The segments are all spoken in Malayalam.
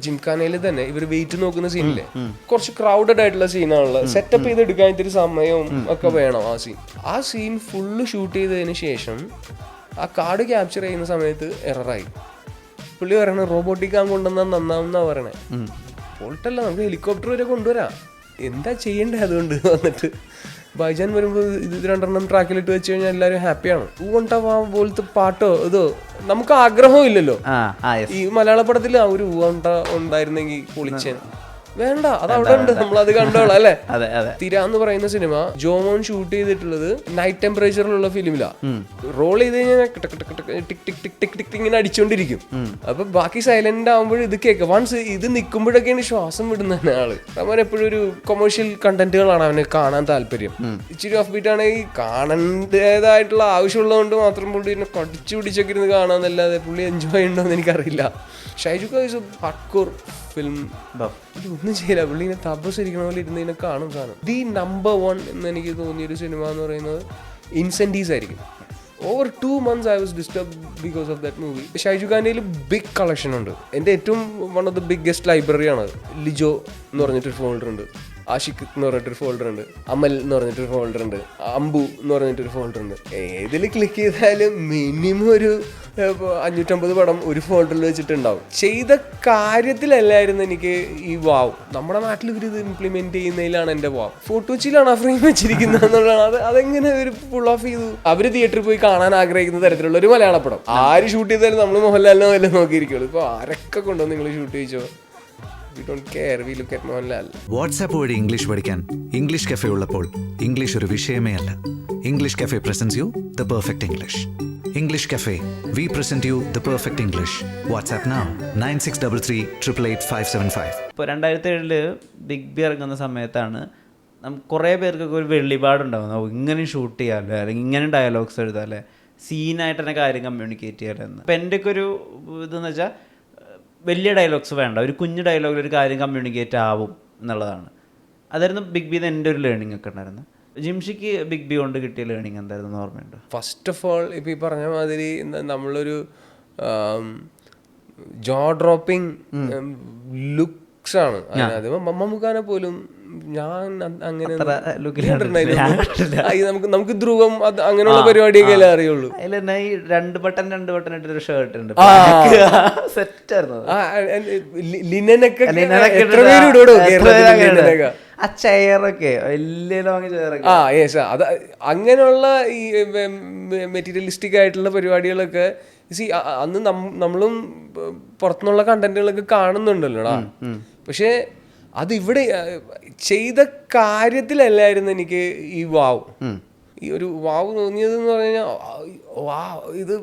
ജിംഖാനയിൽ തന്നെ ഇവർ വെയിറ്റ് നോക്കുന്ന സീനില്ലേ കുറച്ച് ക്രൗഡഡ് ആയിട്ടുള്ള സീനാണല്ലോ സെറ്റപ്പ് ചെയ്ത് എടുക്കാൻ ഇത്തിരി സമയവും ഒക്കെ വേണം ആ സീൻ ആ സീൻ ഫുള്ള് ഷൂട്ട് ചെയ്തതിന് ശേഷം ആ കാർഡ് ക്യാപ്ചർ ചെയ്യുന്ന സമയത്ത് എററായി പുള്ളി പറയണ റോബോട്ടിക് ആം കൊണ്ടുവന്നാൽ നന്നാവുന്നാ പറയണേ. പോൾട്ടല്ല നമുക്ക് ഹെലികോപ്റ്റർ വരെ കൊണ്ടുവരാം. എന്താ ചെയ്യണ്ടേ അതുകൊണ്ട്? വന്നിട്ട് ബൈജാൻ വരുമ്പോൾ ഇത് രണ്ടെണ്ണം ട്രാക്കിലിട്ട് വെച്ച് കഴിഞ്ഞാൽ എല്ലാവരും ഹാപ്പിയാണ് ഊവണ്ട പോലത്തെ പാട്ടോ ഇതോ നമുക്ക് ആഗ്രഹം ഇല്ലല്ലോ. ഈ മലയാള പടത്തിൽ ആ ഒരു ഊവണ്ട ഉണ്ടായിരുന്നെങ്കിൽ പൊളിച്ചൻ വേണ്ട അത് അവിടെ ഉണ്ട് നമ്മൾ അത് കണ്ടോളാം അല്ലെ? അതെ അതെ. തിര എന്ന് പറയുന്ന സിനിമ ജോമോൻ ഷൂട്ട് ചെയ്തിട്ടുള്ളത് നൈറ്റ് ടെമ്പറേച്ചറിലുള്ള ഫിലിമിലാ റോൾ ചെയ്ത് കഴിഞ്ഞാൽ tick tick tick tick tick ഇങ്ങനെ അടിച്ചോണ്ടിരിക്കും. അപ്പൊ ബാക്കി സൈലന്റ് ആകുമ്പോൾ ഇത് കേൾക്കുക വൺസ് ഇത് നിൽക്കുമ്പോഴൊക്കെയാണ് ശ്വാസം വിടുന്ന ആൾ. അവൻ എപ്പോഴും ഒരു കൊമേഴ്ഷ്യൽ കണ്ടന്റുകളാണ് അവന് കാണാൻ താല്പര്യം. ഇച്ചിരി ഓഫ് ബീറ്റ് ആണെങ്കിൽ കാണേണ്ടതായിട്ടുള്ള ആവശ്യമുള്ളതുകൊണ്ട് മാത്രം പുള്ളി എന്നെ കടിച്ചു പിടിച്ചൊക്കെ ഇരുന്ന് കാണാന്നല്ലാതെ പുള്ളി എൻജോയ് ഉണ്ടോ എന്ന് എനിക്കറിയില്ല. ഷൈജു ഇസ് ഫിലിം ഇതൊന്നും ചെയ്യില്ല. പുള്ളി ഇങ്ങനെ തപസ് ഇരിക്കണ പോലെ ഇരുന്ന് ഇതിനെ കാണും സാധനം. ദി നമ്പർ വൺ എന്ന് എനിക്ക് തോന്നിയൊരു സിനിമ എന്ന് പറയുന്നത് ഇൻസെന്റീവ്സ് ആയിരിക്കും. Over two months I was disturb because of that movie Shyju ഖാന്റെ ബിഗ് കളക്ഷൻ ഉണ്ട്. എന്റെ ഏറ്റവും വൺ ഓഫ് ദ ബിഗ്ഗസ്റ്റ് ലൈബ്രറിയാണ് ലിജോ എന്ന് പറഞ്ഞിട്ടൊരു ഫോൾഡർ ഉണ്ട്. ആഷിഖ് എന്ന് പറഞ്ഞിട്ടൊരു ഫോൾഡർ ഉണ്ട്. അമൽ എന്ന് പറഞ്ഞിട്ടൊരു ഫോൾഡർ ഉണ്ട്. അംബു എന്ന് പറഞ്ഞിട്ടൊരു ഫോൾഡർ ഉണ്ട്. ഏതിൽ ക്ലിക്ക് ചെയ്താലും മിനിമം ഒരു അഞ്ഞൂറ്റമ്പത് പടം ഒരു ഫോൾഡറിൽ വെച്ചിട്ടുണ്ടാവും. ചെയ്ത കാര്യത്തിലല്ലായിരുന്നു എനിക്ക് ഈ വാവ് നമ്മുടെ നാട്ടിൽ ഇവർ ഇത് ഇംപ്ലിമെന്റ് ചെയ്യുന്നതിലാണ് എന്റെ വാവ് ഫോട്ടോച്ചിലാണ് ആ ഫ്രെയിം വെച്ചിരിക്കുന്നത് എന്നുള്ളതാണ്. അത് അതെങ്ങനെ ഒരു ഫുൾ ഓഫ് ചെയ്തു? അവർ തിയേറ്ററിൽ പോയി കാണാൻ ആഗ്രഹിക്കുന്ന തരത്തിലുള്ള ഒരു മലയാള പടം. ആര് ഷൂട്ട് ചെയ്താലും നമ്മൾ മോഹൻലാലിനോ വല്ലതും നോക്കിയിരിക്കുള്ളൂ. ഇപ്പോൾ ആരൊക്കെ കൊണ്ടുവന്ന് നിങ്ങൾ shoot ചെയ്യിച്ചോ? We don't care we look at Mohanlal WhatsApp വഴി ഇംഗ്ലീഷ് പഠിക്കാൻ ഇംഗ്ലീഷ് കഫേ ഉള്ളപ്പോൾ ഇംഗ്ലീഷ് ഒരു വിഷയമേ അല്ല. English cafe presents you the perfect English English cafe we present you the perfect English WhatsApp now nine six double three triple eight five seven five ഇപ്പോൾ രണ്ടായിരത്തി ഏഴിൽ ബിഗ് ബി ഇറങ്ങുന്ന സമയത്താണ് നമുക്ക് കുറേ പേർക്കൊക്കെ ഒരു വെള്ളിപാടുണ്ടാവും ഇങ്ങനെ ഷൂട്ട് ചെയ്യാമല്ലോ അല്ലെങ്കിൽ ഇങ്ങനെ ഡയലോഗ്സ് എഴുതാമല്ലേ സീനായിട്ട് തന്നെ കാര്യം കമ്മ്യൂണിക്കേറ്റ് ചെയ്യാമല്ലോ എന്ന്. അപ്പം എന്റെ ഒക്കെ ഒരു ഇതെന്ന് വെച്ചാൽ വലിയ ഡയലോഗ്സ് വേണ്ട. ഒരു കുഞ്ഞു ഡയലോഗിൽ ഒരു കാര്യം കമ്മ്യൂണിക്കേറ്റ് ആവും എന്നുള്ളതാണ്. അതായിരുന്നു ബിഗ് ബി എന്റെ ഒരു ലേണിംഗ് ഒക്കെ ഉണ്ടായിരുന്നു ജിംഷിക്ക് ബിഗ് ബി കൊണ്ട് കിട്ടിയ ലേണിംഗ് എന്തായിരുന്നു ഓർമ്മയുണ്ട്? ഫസ്റ്റ് ഓഫ് ഓൾ ഇപ്പോൾ ഈ പറഞ്ഞ മാതിരി നമ്മളൊരു ജോ ഡ്രോപ്പിംഗ് ലുക്സ് ആണ്. അതിനകത്ത് മമ്മൂക്കാനെ പോലും ഞാൻ അങ്ങനെ നമുക്ക് നമുക്ക് ധ്രുവം അങ്ങനെയുള്ള പരിപാടിയൊക്കെ അല്ലേ അറിയുള്ളൂ. അതിൽ തന്നെ ഈ രണ്ട് ബട്ടൺ രണ്ട് ബട്ടൺ ഇട്ടൊരു ഷർട്ട് ഉണ്ട്. സെറ്റായിരുന്നു ലിനനൊക്കെ എത്ര ആ ചെയറൊക്കെ വലിയ ലോങ് ചെയറൊക്കെ ആ അത് അങ്ങനെയുള്ള ഈ മെറ്റീരിയലിസ്റ്റിക് ആയിട്ടുള്ള പരിപാടികളൊക്കെ സി അന്ന് നമ്മളും പുറത്തുനിന്നുള്ള കണ്ടന്റുകളൊക്കെ കാണുന്നുണ്ടല്ലോടാ പക്ഷേ അത് ഇവിടെ ആ, ചെയ്ത കാര്യത്തിലല്ലായിരുന്നു എനിക്ക് ഈ വാവ്. ഈ ഒരു വാവ് തോന്നിയത് എന്ന് പറഞ്ഞു കഴിഞ്ഞാൽ വാ ഇത്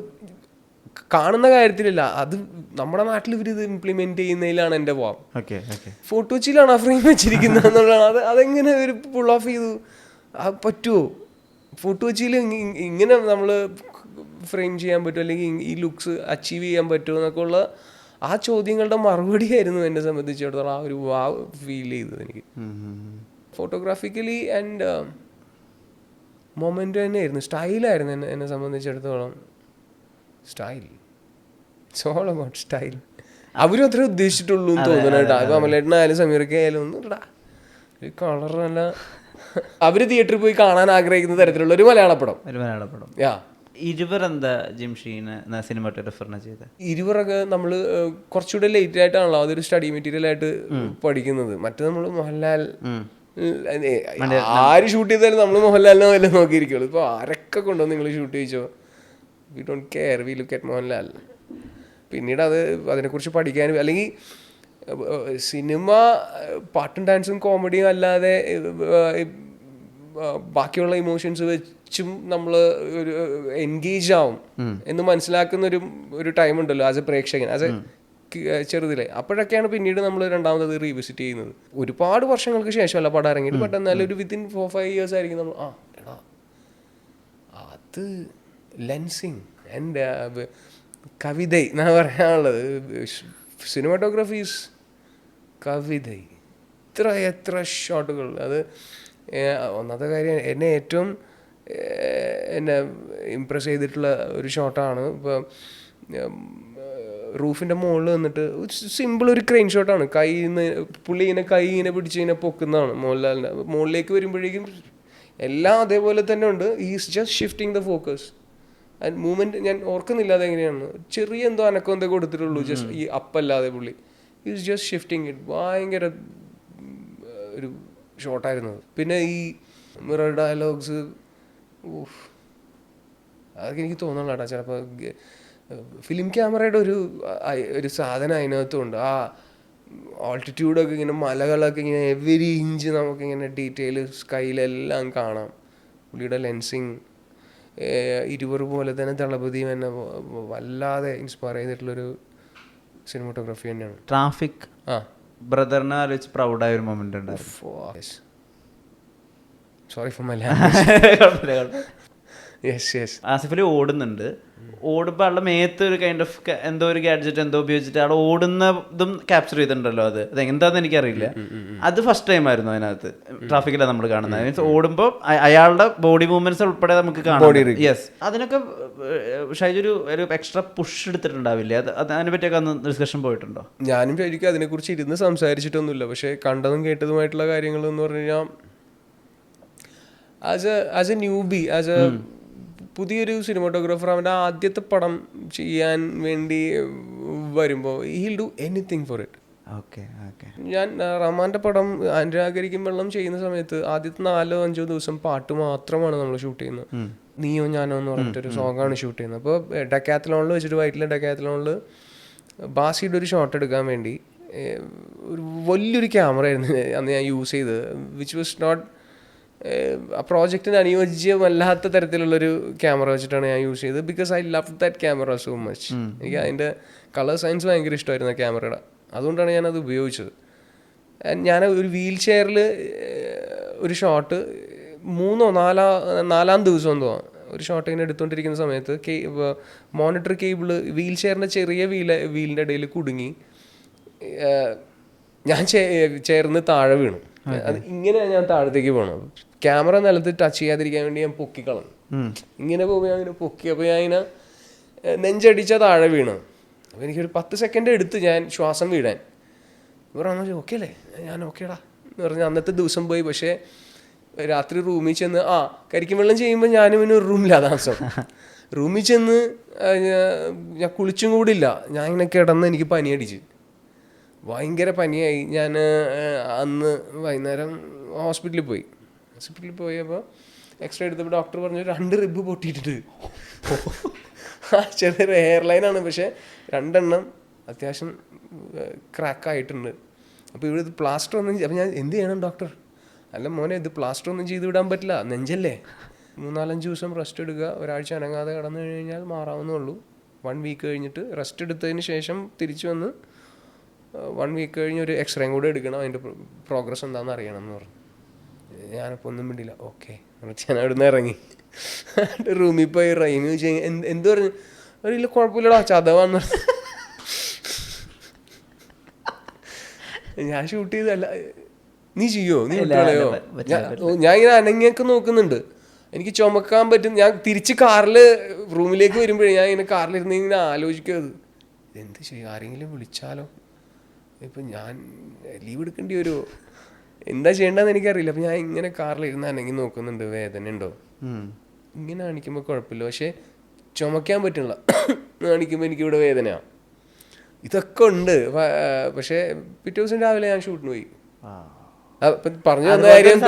കാണുന്ന കാര്യത്തിലല്ല അത് നമ്മുടെ നാട്ടിൽ ഇവർ ഇത് ഇംപ്ലിമെന്റ് ചെയ്യുന്നതിലാണ് എന്റെ വാവ്. ഫോട്ടോച്ചിലാണ് ആ ഫ്രെയിം വെച്ചിരിക്കുന്നത് എന്നുള്ളതാണ്. അത് അതെങ്ങനെ ഒരു പുൾ ഓഫ് ചെയ്തു? പറ്റുമോ ഫോട്ടോച്ചിയിൽ ഇങ്ങനെ നമ്മൾ ഫ്രെയിം ചെയ്യാൻ പറ്റുമോ അല്ലെങ്കിൽ ഈ ലുക്സ് അച്ചീവ് ചെയ്യാൻ പറ്റുമോ എന്നൊക്കെ ഉള്ള ആ ചോദ്യങ്ങളുടെ മറുപടി ആയിരുന്നു എന്നെ സംബന്ധിച്ചിടത്തോളം ആ ഒരു വാ ഫീൽ ചെയ്തത് എനിക്ക്. ഫോട്ടോഗ്രാഫിക്കലി ആൻഡ് മൊമെന്റ് തന്നെയായിരുന്നു. സ്റ്റൈലായിരുന്നു എന്നെ എന്നെ സംബന്ധിച്ചിടത്തോളം. Style it's all about style അവരും അത്രേ ഉദ്ദേശിച്ചിട്ടുള്ളൂ എന്ന് തോന്നുന്നു കേട്ടോ. ഇപ്പൊ അമലേട്ടനായാലും സമീറൊക്കെ ആയാലും ഒന്നും ഇടാ ഒരു കളർ നല്ല അവർ തിയേറ്ററിൽ പോയി കാണാൻ ആഗ്രഹിക്കുന്ന തരത്തിലുള്ള ഒരു മലയാള പടം. ഒരു മലയാള പടം. യാ ഇരുവരെന്താ ജിംഷീന് സിനിമാറ്റോഗ്രാഫറിനെ ചെയ്ത്? ഇരുവറൊക്കെ നമ്മൾ കുറച്ചുകൂടെ ലേറ്റ് ആയിട്ടാണല്ലോ അതൊരു സ്റ്റഡി മെറ്റീരിയൽ ആയിട്ട് പഠിക്കുന്നത്. മറ്റേ നമ്മൾ മോഹൻലാൽ ആര് ഷൂട്ട് ചെയ്താലും നമ്മൾ മോഹൻലാലിനെ വല്ല നോക്കിയിരിക്കുള്ളൂ. ഇപ്പൊ ആരൊക്കെ കൊണ്ടുവന്ന് നിങ്ങൾ shoot ചെയ്യിച്ചോ? We don't care we look at Mohanlal. പിന്നീട് അത് അതിനെക്കുറിച്ച് പഠിക്കാനും അല്ലെങ്കിൽ സിനിമ പാട്ടും ഡാൻസും കോമഡിയും അല്ലാതെ ബാക്കിയുള്ള ഇമോഷൻസ് വെച്ചും നമ്മൾ ഒരു എൻഗേജ് ആവും എന്ന് മനസ്സിലാക്കുന്ന ഒരു ഒരു ടൈം ഉണ്ടല്ലോ ആസ് എ പ്രേക്ഷകൻ ആസ് എ ചെറുതിലെ. അപ്പോഴൊക്കെയാണ് പിന്നീട് നമ്മൾ രണ്ടാമത് റീവിസിറ്റ് ചെയ്യുന്നത്. ഒരുപാട് വർഷങ്ങൾക്ക് ശേഷമല്ല പടം ഇറങ്ങിയിട്ട് ബട്ട് എന്നാലും ഒരു വിത്തിൻ ഫോർ ഫൈവ് ഇയേഴ്സ് ആയിരിക്കും നമ്മൾ ആ എടാ അത് ലെൻസിങ് എന്റെ കവിത എന്നാണ് പറയാനുള്ളത്. സിനിമാറ്റോഗ്രഫീസ് കവിത. ഇത്ര എത്ര ഷോട്ടുകൾ അത് ഒന്നാമത്തെ കാര്യം എന്നെ ഏറ്റവും എന്നെ ഇമ്പ്രസ് ചെയ്തിട്ടുള്ള ഒരു ഷോട്ടാണ് ഇപ്പം റൂഫിന്റെ മുകളിൽ നിന്നിട്ട് സിമ്പിൾ ഒരു ക്രെയിൻ ഷോട്ടാണ് കൈ പുള്ളി ഇങ്ങനെ കൈ ഇങ്ങനെ പിടിച്ച് ഇങ്ങനെ പൊക്കുന്നതാണ് മോഹൻലാലിന്റെ മുകളിലേക്ക് വരുമ്പോഴേക്കും എല്ലാം അതേപോലെ തന്നെ ഉണ്ട്. Is just shifting the focus and movement ഞാൻ ഓർക്കുന്നില്ല അതെങ്ങനെയാണ് ചെറിയ എന്തോ അനക്കം എന്തോ കൊടുത്തിട്ടുള്ളൂ. ജസ്റ്റ് ഈ അപ്പല്ലാതെ പുള്ളി. ഈസ് ജസ്റ്റ് ഷിഫ്റ്റിംഗ് ഇറ്റ് ഭയങ്കര ഒരു ഷോട്ടായിരുന്നു. പിന്നെ ഈ മിറർ ഡയലോഗ്സ് അതൊക്കെ എനിക്ക് തോന്നണടാ ചിലപ്പോൾ ഫിലിം ക്യാമറയുടെ ഒരു ഒരു സാധനം അതിനകത്തുണ്ട്. ആ ഓൾട്ടിറ്റ്യൂഡൊക്കെ ഇങ്ങനെ മലകളൊക്കെ ഇങ്ങനെ എവരി ഇഞ്ച് നമുക്കിങ്ങനെ ഡീറ്റെയിൽ സ്കൈലെല്ലാം കാണാം. പുള്ളിയുടെ ലെൻസിങ് ഇരുവർ പോലെ തന്നെ ദളപതിയും എന്നെ വല്ലാതെ ഇൻസ്പയർ ചെയ്തിട്ടുള്ളൊരു സിനിമോട്ടോഗ്രാഫി തന്നെയാണ്. ട്രാഫിക് ആ. ബ്രദറിനെ ആലോചിച്ച് പ്രൗഡായ ഒരു മൊമെന്റ് ഉണ്ടായിരുന്നു. Sorry for my language yes yes Asif Ali ഓടുന്നുണ്ട്. ഓടുമ്പോൾ ആളുടെ മേത്ത് ഒരു കൈൻഡ് ഓഫ് എന്തോ ഒരു ഗാഡ്ജറ്റ് എന്തോ ഉപയോഗിച്ചിട്ട് ആൾ ഓടുന്നതും ക്യാപ്ചർ ചെയ്തിട്ടുണ്ടല്ലോ അത്. അത് എന്താന്ന് എനിക്കറിയില്ല. അത് ഫസ്റ്റ് ടൈം ആയിരുന്നു അതിനകത്ത്. ട്രാഫിക്കിലാണ് നമ്മൾ കാണുന്നത്. മീൻസ് ഓടുമ്പോൾ അയാളുടെ ബോഡി മൂവ്മെന്റ്സ് ഉൾപ്പെടെ നമുക്ക് കാണാം യെസ് അതിനൊക്കെ ഷൈജൊരു ഒരു ഒരു എക്സ്ട്രാ പുഷ് എടുത്തിട്ടുണ്ടാവില്ലേ? അത് അത് അതിനെ പറ്റിയൊക്കെ അന്ന് ഡിസ്കഷൻ പോയിട്ടുണ്ടോ? ഞാനും ശരിക്കും അതിനെക്കുറിച്ച് ഇരുന്ന് സംസാരിച്ചിട്ടൊന്നുമില്ല. പക്ഷേ കണ്ടതും കേട്ടതുമായിട്ടുള്ള കാര്യങ്ങൾ എന്ന് പറഞ്ഞു കഴിഞ്ഞാൽ as a as a newbie as a പുതിയൊരു സിനിമാറ്റോഗ്രാഫർ അവന്റെ ആദ്യത്തെ പടം ചെയ്യാൻ വേണ്ടി വരുമ്പോൾ he'll do anything for it ഞാൻ റഹ്മാന്റെ പടം അനുരാഗരിക്കും വെള്ളം ചെയ്യുന്ന സമയത്ത് ആദ്യത്തെ നാലോ അഞ്ചോ ദിവസം പാട്ട് മാത്രമാണ് നമ്മൾ ഷൂട്ട് ചെയ്യുന്നത്. നീയോ ഞാനോ എന്ന് പറഞ്ഞിട്ടൊരു സോങ്ങാണ് ഷൂട്ട് ചെയ്യുന്നത്. അപ്പോൾ ഡക്കാത്തലോണിൽ വെച്ചിട്ട് വൈറ്റിലെ ഡക്കാത്തലോണിൽ ബാസിയുടെ ഒരു ഷോട്ട് എടുക്കാൻ വേണ്ടി ഒരു വലിയൊരു ക്യാമറ ആയിരുന്നു അന്ന് ഞാൻ യൂസ് ചെയ്തത് വിച്ച് വാസ് നോട്ട് ആ പ്രോജക്റ്റിന് അനുയോജ്യമല്ലാത്ത തരത്തിലുള്ളൊരു ക്യാമറ വെച്ചിട്ടാണ് ഞാൻ യൂസ് ചെയ്തത്. Because I love that camera so much എനിക്ക് അതിന്റെ കളർ സയൻസ് ഭയങ്കര ഇഷ്ടമായിരുന്നു ആ ക്യാമറയുടെ അതുകൊണ്ടാണ് ഞാനത് ഉപയോഗിച്ചത്. ഞാൻ ഒരു വീൽ ചെയറിൽ ഒരു ഷോട്ട് മൂന്നോ നാലാ നാലാം ദിവസം എന്തോ ഒരു ഷോട്ട് ഇങ്ങനെ എടുത്തുകൊണ്ടിരിക്കുന്ന സമയത്ത് മോണിറ്റർ കേബിൾ വീൽ ചെയറിന്റെ ചെറിയ വീൽ വീലിന്റെ ഇടയിൽ കുടുങ്ങി ഞാൻ ചേർന്ന് താഴെ വീണു. അത് ഇങ്ങനെയാണ് ഞാൻ താഴത്തേക്ക് പോകണം ക്യാമറ നിലത്ത് ടച്ച് ചെയ്യാതിരിക്കാൻ വേണ്ടി ഞാൻ പൊക്കിക്കളഞ്ഞു. ഇങ്ങനെ പോകുമ്പോൾ ഞാൻ ഇങ്ങനെ പൊക്കി അപ്പോൾ ഞാൻ ഇങ്ങനെ നെഞ്ചടിച്ചാൽ നെഞ്ചടിച്ച താഴെ വീണു. അപ്പോൾ എനിക്കൊരു പത്ത് സെക്കൻഡ് എടുത്ത് ഞാൻ ശ്വാസം വീടാൻ ഇവർ വെച്ചാൽ ഓക്കെ അല്ലേ? ഞാൻ ഓക്കേടാ എന്ന് പറഞ്ഞ് അന്നത്തെ ദിവസം പോയി. പക്ഷേ രാത്രി റൂമിൽ ചെന്ന് ആ കരിക്കും വെള്ളം ചെയ്യുമ്പോൾ ഞാനും പിന്നെ ഒരു റൂമിലാണ് താമസം. റൂമിൽ ചെന്ന് ഞാൻ കുളിച്ചും കൂടില്ല ഞാൻ ഇങ്ങനെ കിടന്ന് എനിക്ക് പനിയടിച്ച്. ഭയങ്കര പനിയായി. ഞാൻ അന്ന് വൈകുന്നേരം ഹോസ്പിറ്റലിൽ പോയി. ഹോസ്പിറ്റലിൽ പോയപ്പോൾ എക്സ്റേ എടുത്തപ്പോൾ ഡോക്ടർ പറഞ്ഞു രണ്ട് റിബ് പൊട്ടിയിട്ടുണ്ട്. ആ ചെറിയൊരു ഹെയർ ലൈനാണ് പക്ഷേ രണ്ടെണ്ണം അത്യാവശ്യം ക്രാക്കായിട്ടുണ്ട് അപ്പോൾ ഇവിടെ ഇത് പ്ലാസ്റ്റർ ഒന്നും അപ്പം ഞാൻ എന്ത് ചെയ്യണം ഡോക്ടർ അല്ല മോനെ ഇത് പ്ലാസ്റ്റർ ഒന്നും ചെയ്ത് വിടാൻ പറ്റില്ല. നെഞ്ചല്ലേ? മൂന്നാലഞ്ച് ദിവസം റെസ്റ്റ് എടുക്കുക. ഒരാഴ്ച അനങ്ങാതെ കടന്നു കഴിഞ്ഞാൽ മാറാവുന്നേ ഉള്ളൂ. വൺ വീക്ക് കഴിഞ്ഞിട്ട് റെസ്റ്റ് എടുത്തതിന് ശേഷം തിരിച്ചു വന്ന് വൺ വീക്ക് കഴിഞ്ഞ് ഒരു എക്സ്റേയും കൂടെ എടുക്കണം. അതിന്റെ പ്രോഗ്രസ് എന്താണെന്ന് അറിയണം എന്ന് പറഞ്ഞു. ഞാനപ്പോൾ ഒന്നും മിണ്ടില്ല ഓക്കെ ഞാൻ അവിടെ നിന്ന് ഇറങ്ങി റൂമിൽ പോയി റൈമി ചോദിച്ചു എന്ത് എന്ത് പറഞ്ഞു? അറിയില്ല കുഴപ്പമില്ലടാ ചതവാന്ന് ഞാൻ ഷൂട്ട് ചെയ്തല്ല നീ ചെയ്യോ? നീ പറ്റില്ല, ഞാൻ ഇങ്ങനെ അനങ്ങിയൊക്കെ നോക്കുന്നുണ്ട്. എനിക്ക് ചുമക്കാൻ പറ്റും. ഞാൻ തിരിച്ച് കാറിൽ റൂമിലേക്ക് വരുമ്പോഴേ ഞാൻ ഇങ്ങനെ കാറിലിരുന്ന് ഇങ്ങനെ ആലോചിക്കും അത് എന്ത് ചെയ്യും? ആരെങ്കിലും വിളിച്ചാലോ? ഇപ്പം ഞാൻ ലീവ് എടുക്കേണ്ടി വരുമോ എന്താ ചെയ്യേണ്ടതെന്ന് എനിക്കറിയില്ല. അപ്പം ഞാൻ ഇങ്ങനെ കാറിൽ കാറിലിരുന്ന് അനങ്ങി നോക്കുന്നുണ്ട്. വേദന ഉണ്ടോ ഇങ്ങനെ കാണിക്കുമ്പോൾ കുഴപ്പമില്ല. പക്ഷേ ചുമക്കാൻ പറ്റണില്ല കാണിക്കുമ്പോൾ എനിക്കിവിടെ വേദനയാണ് ഇതൊക്കെ ഉണ്ട്. പക്ഷെ പിറ്റേ ദിവസം രാവിലെ ഞാൻ ഷൂട്ടിന് പോയി. പറഞ്ഞു വന്ന കാര്യം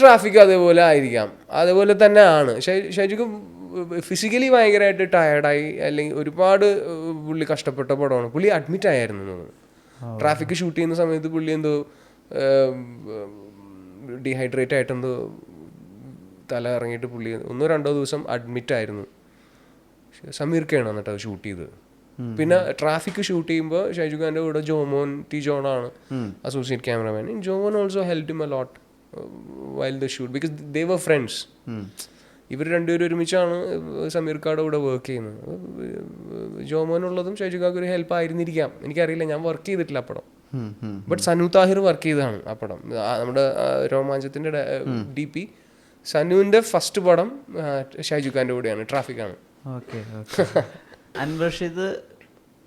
ട്രാഫിക് അതേപോലെ ആയിരിക്കാം. അതേപോലെ തന്നെ ആണ്. ഷൈജുക്ക് ഫിസിക്കലി ഭയങ്കരമായിട്ട് ടയർഡായി അല്ലെങ്കിൽ ഒരുപാട് പുള്ളി കഷ്ടപ്പെട്ട പടമാണ്. പുള്ളി അഡ്മിറ്റ് ആയിരുന്നു ട്രാഫിക് ഷൂട്ട് ചെയ്യുന്ന സമയത്ത് പുള്ളി എന്തോ ഡീഹൈഡ്രേറ്റ് ആയിട്ടൊന്ന് തല ഇറങ്ങിയിട്ട് പുള്ളി ഒന്നോ രണ്ടോ ദിവസം അഡ്മിറ്റ് ആയിരുന്നു. സമീർ കെയാണ് എന്നിട്ട് അത് ഷൂട്ട് ചെയ്തത്. പിന്നെ ട്രാഫിക് ഷൂട്ട് ചെയ്യുമ്പോൾ ഷൈജു ഖാന്റെ കൂടെ Jomon T ജോണാണ് associate cameraman Jomon also help a lot while the shoot because they were friends ഇവർ രണ്ടുപേരും ഒരുമിച്ചാണ് സമീർ ഖായുടെ കൂടെ വർക്ക് ചെയ്യുന്നത്. ജോമോനുള്ളതും ഷൈജു ഖാക്ക് ഒരു ഹെൽപ്പ് ആയിരുന്നിരിക്കാം. എനിക്കറിയില്ല ഞാൻ വർക്ക് ചെയ്തിട്ടില്ല അപ്പടം. പടം ബട്ട് സനു താഹിർ വർക്ക് ചെയ്തതാണ് ആ പടം. നമ്മുടെ രോമാഞ്ചത്തിന്റെ ഡി പി സനുവിന്റെ ഫസ്റ്റ് പടം ഷൈജു ഖാന്റെ കൂടെയാണ് ട്രാഫിക്കാണ് അൻവർഷിത്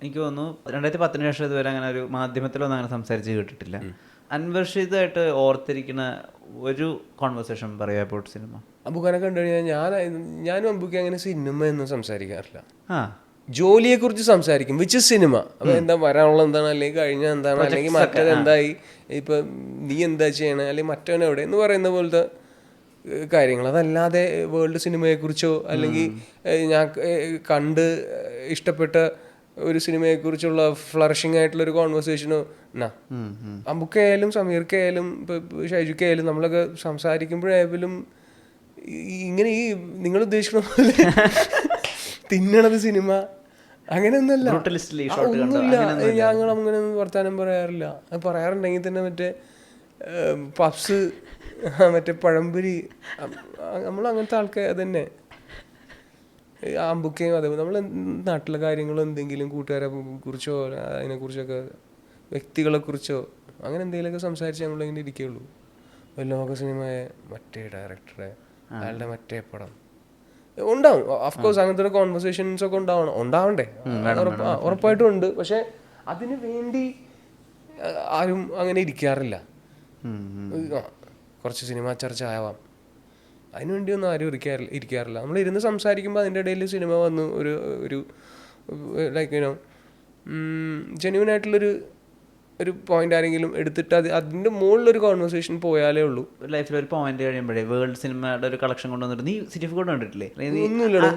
എനിക്ക് തോന്നുന്നു രണ്ടായിരത്തി പത്തിന് ശേഷം ഇതുവരെ അങ്ങനെ ഒരു മാധ്യമത്തിലൊന്നും അങ്ങനെ സംസാരിച്ച് കേട്ടിട്ടില്ല. അൻവർഷിതായിട്ട് ഓർത്തിരിക്കുന്ന ഒരു കോൺവെർസേഷൻ പറയാ സിനിമ. അബുഖാനെ കണ്ടു കഴിഞ്ഞാൽ ഞാൻ ഞാനും അബുക്ക് അങ്ങനെ സിനിമ ഒന്നും സംസാരിക്കാറില്ല. ആ. ജോലിയെ കുറിച്ച് സംസാരിക്കും വിച്ച് സിനിമ അപ്പൊ എന്താ വരാനുള്ള എന്താണ്? അല്ലെങ്കിൽ കഴിഞ്ഞ എന്താണ്? അല്ലെങ്കിൽ മറ്റേത് എന്തായി? ഇപ്പൊ നീ എന്താ ചെയ്യണേ? അല്ലെങ്കിൽ മറ്റവൻ എവിടെ? എന്ന് പറയുന്ന പോലത്തെ കാര്യങ്ങൾ. അതല്ലാതെ വേൾഡ് സിനിമയെക്കുറിച്ചോ അല്ലെങ്കിൽ ഞാൻ കണ്ട് ഇഷ്ടപ്പെട്ട ഒരു സിനിമയെക്കുറിച്ചുള്ള ഫ്ലറിഷിംഗ് ആയിട്ടുള്ള ഒരു കോൺവെർസേഷനോ എന്നാ അമ്പുക്കായാലും സമീർക്കായാലും ഇപ്പൊ ഷൈജുക്കായാലും നമ്മളൊക്കെ സംസാരിക്കുമ്പോഴായാലും ഇങ്ങനെ ഈ നിങ്ങൾ ഉദ്ദേശിക്കുന്ന പോലെ തിന്നണത് സിനിമ. അങ്ങനെയൊന്നുമല്ല? ഒന്നുമില്ല. ഞങ്ങൾ അങ്ങനെ വർത്താനം പറയാറില്ല. അത് പറയാറുണ്ടെങ്കിൽ തന്നെ മറ്റേ പപ്സ് മറ്റേ പഴംപൊരി നമ്മൾ അങ്ങനത്തെ ആൾക്കാർ തന്നെ ആമ്പുക്കയും അതേപോലെ നമ്മൾ നാട്ടിലെ കാര്യങ്ങളോ എന്തെങ്കിലും കൂട്ടുകാരെ കുറിച്ചോ അതിനെ കുറിച്ചൊക്കെ വ്യക്തികളെ കുറിച്ചോ അങ്ങനെ എന്തെങ്കിലുമൊക്കെ സംസാരിച്ച് നമ്മളിങ്ങനെ ഇരിക്കുകയുള്ളൂ. ലോക സിനിമയെ മറ്റേ ഡയറക്ടറെ അയാളുടെ മറ്റേ പടം. ഉണ്ടാവും. അഫ്കോഴ്സ് അങ്ങനത്തെ കോൺവെർസേഷൻസ് ഒക്കെ ഉണ്ടാവണം. ഉണ്ടാവണ്ടേ. ഉറപ്പായിട്ടും ഉണ്ട്. പക്ഷെ അതിന് വേണ്ടി ആരും അങ്ങനെ ഇരിക്കാറില്ല. കുറച്ച് സിനിമ ചർച്ച ആവാം അതിനുവേണ്ടി ഒന്നും ആരും ഇരിക്കാറില്ല ഇരിക്കാറില്ല. നമ്മൾ ഇരുന്ന് സംസാരിക്കുമ്പോൾ അതിന്റെ ഇടയിൽ സിനിമ വന്നു. ഒരു ഒരു ലൈക്ക് യുനോ ജെന്യൂൻ ആയിട്ടുള്ളൊരു ഒരു പോയിന്റ് ആരെങ്കിലും എടുത്തിട്ട് അത് അതിന്റെ മുകളിലൊരു കോൺവെർസേഷൻ പോയാലേ ഉള്ളൂ. ലൈഫിൽ ഒരു പോയിന്റ് കഴിയുമ്പോഴേ വേൾഡ് സിനിമയുടെ ഒരു കളക്ഷൻ കൊണ്ടുവന്നിട്ട് നീ സിറ്റി ഫുഡ് കണ്ടിട്ടില്ലേ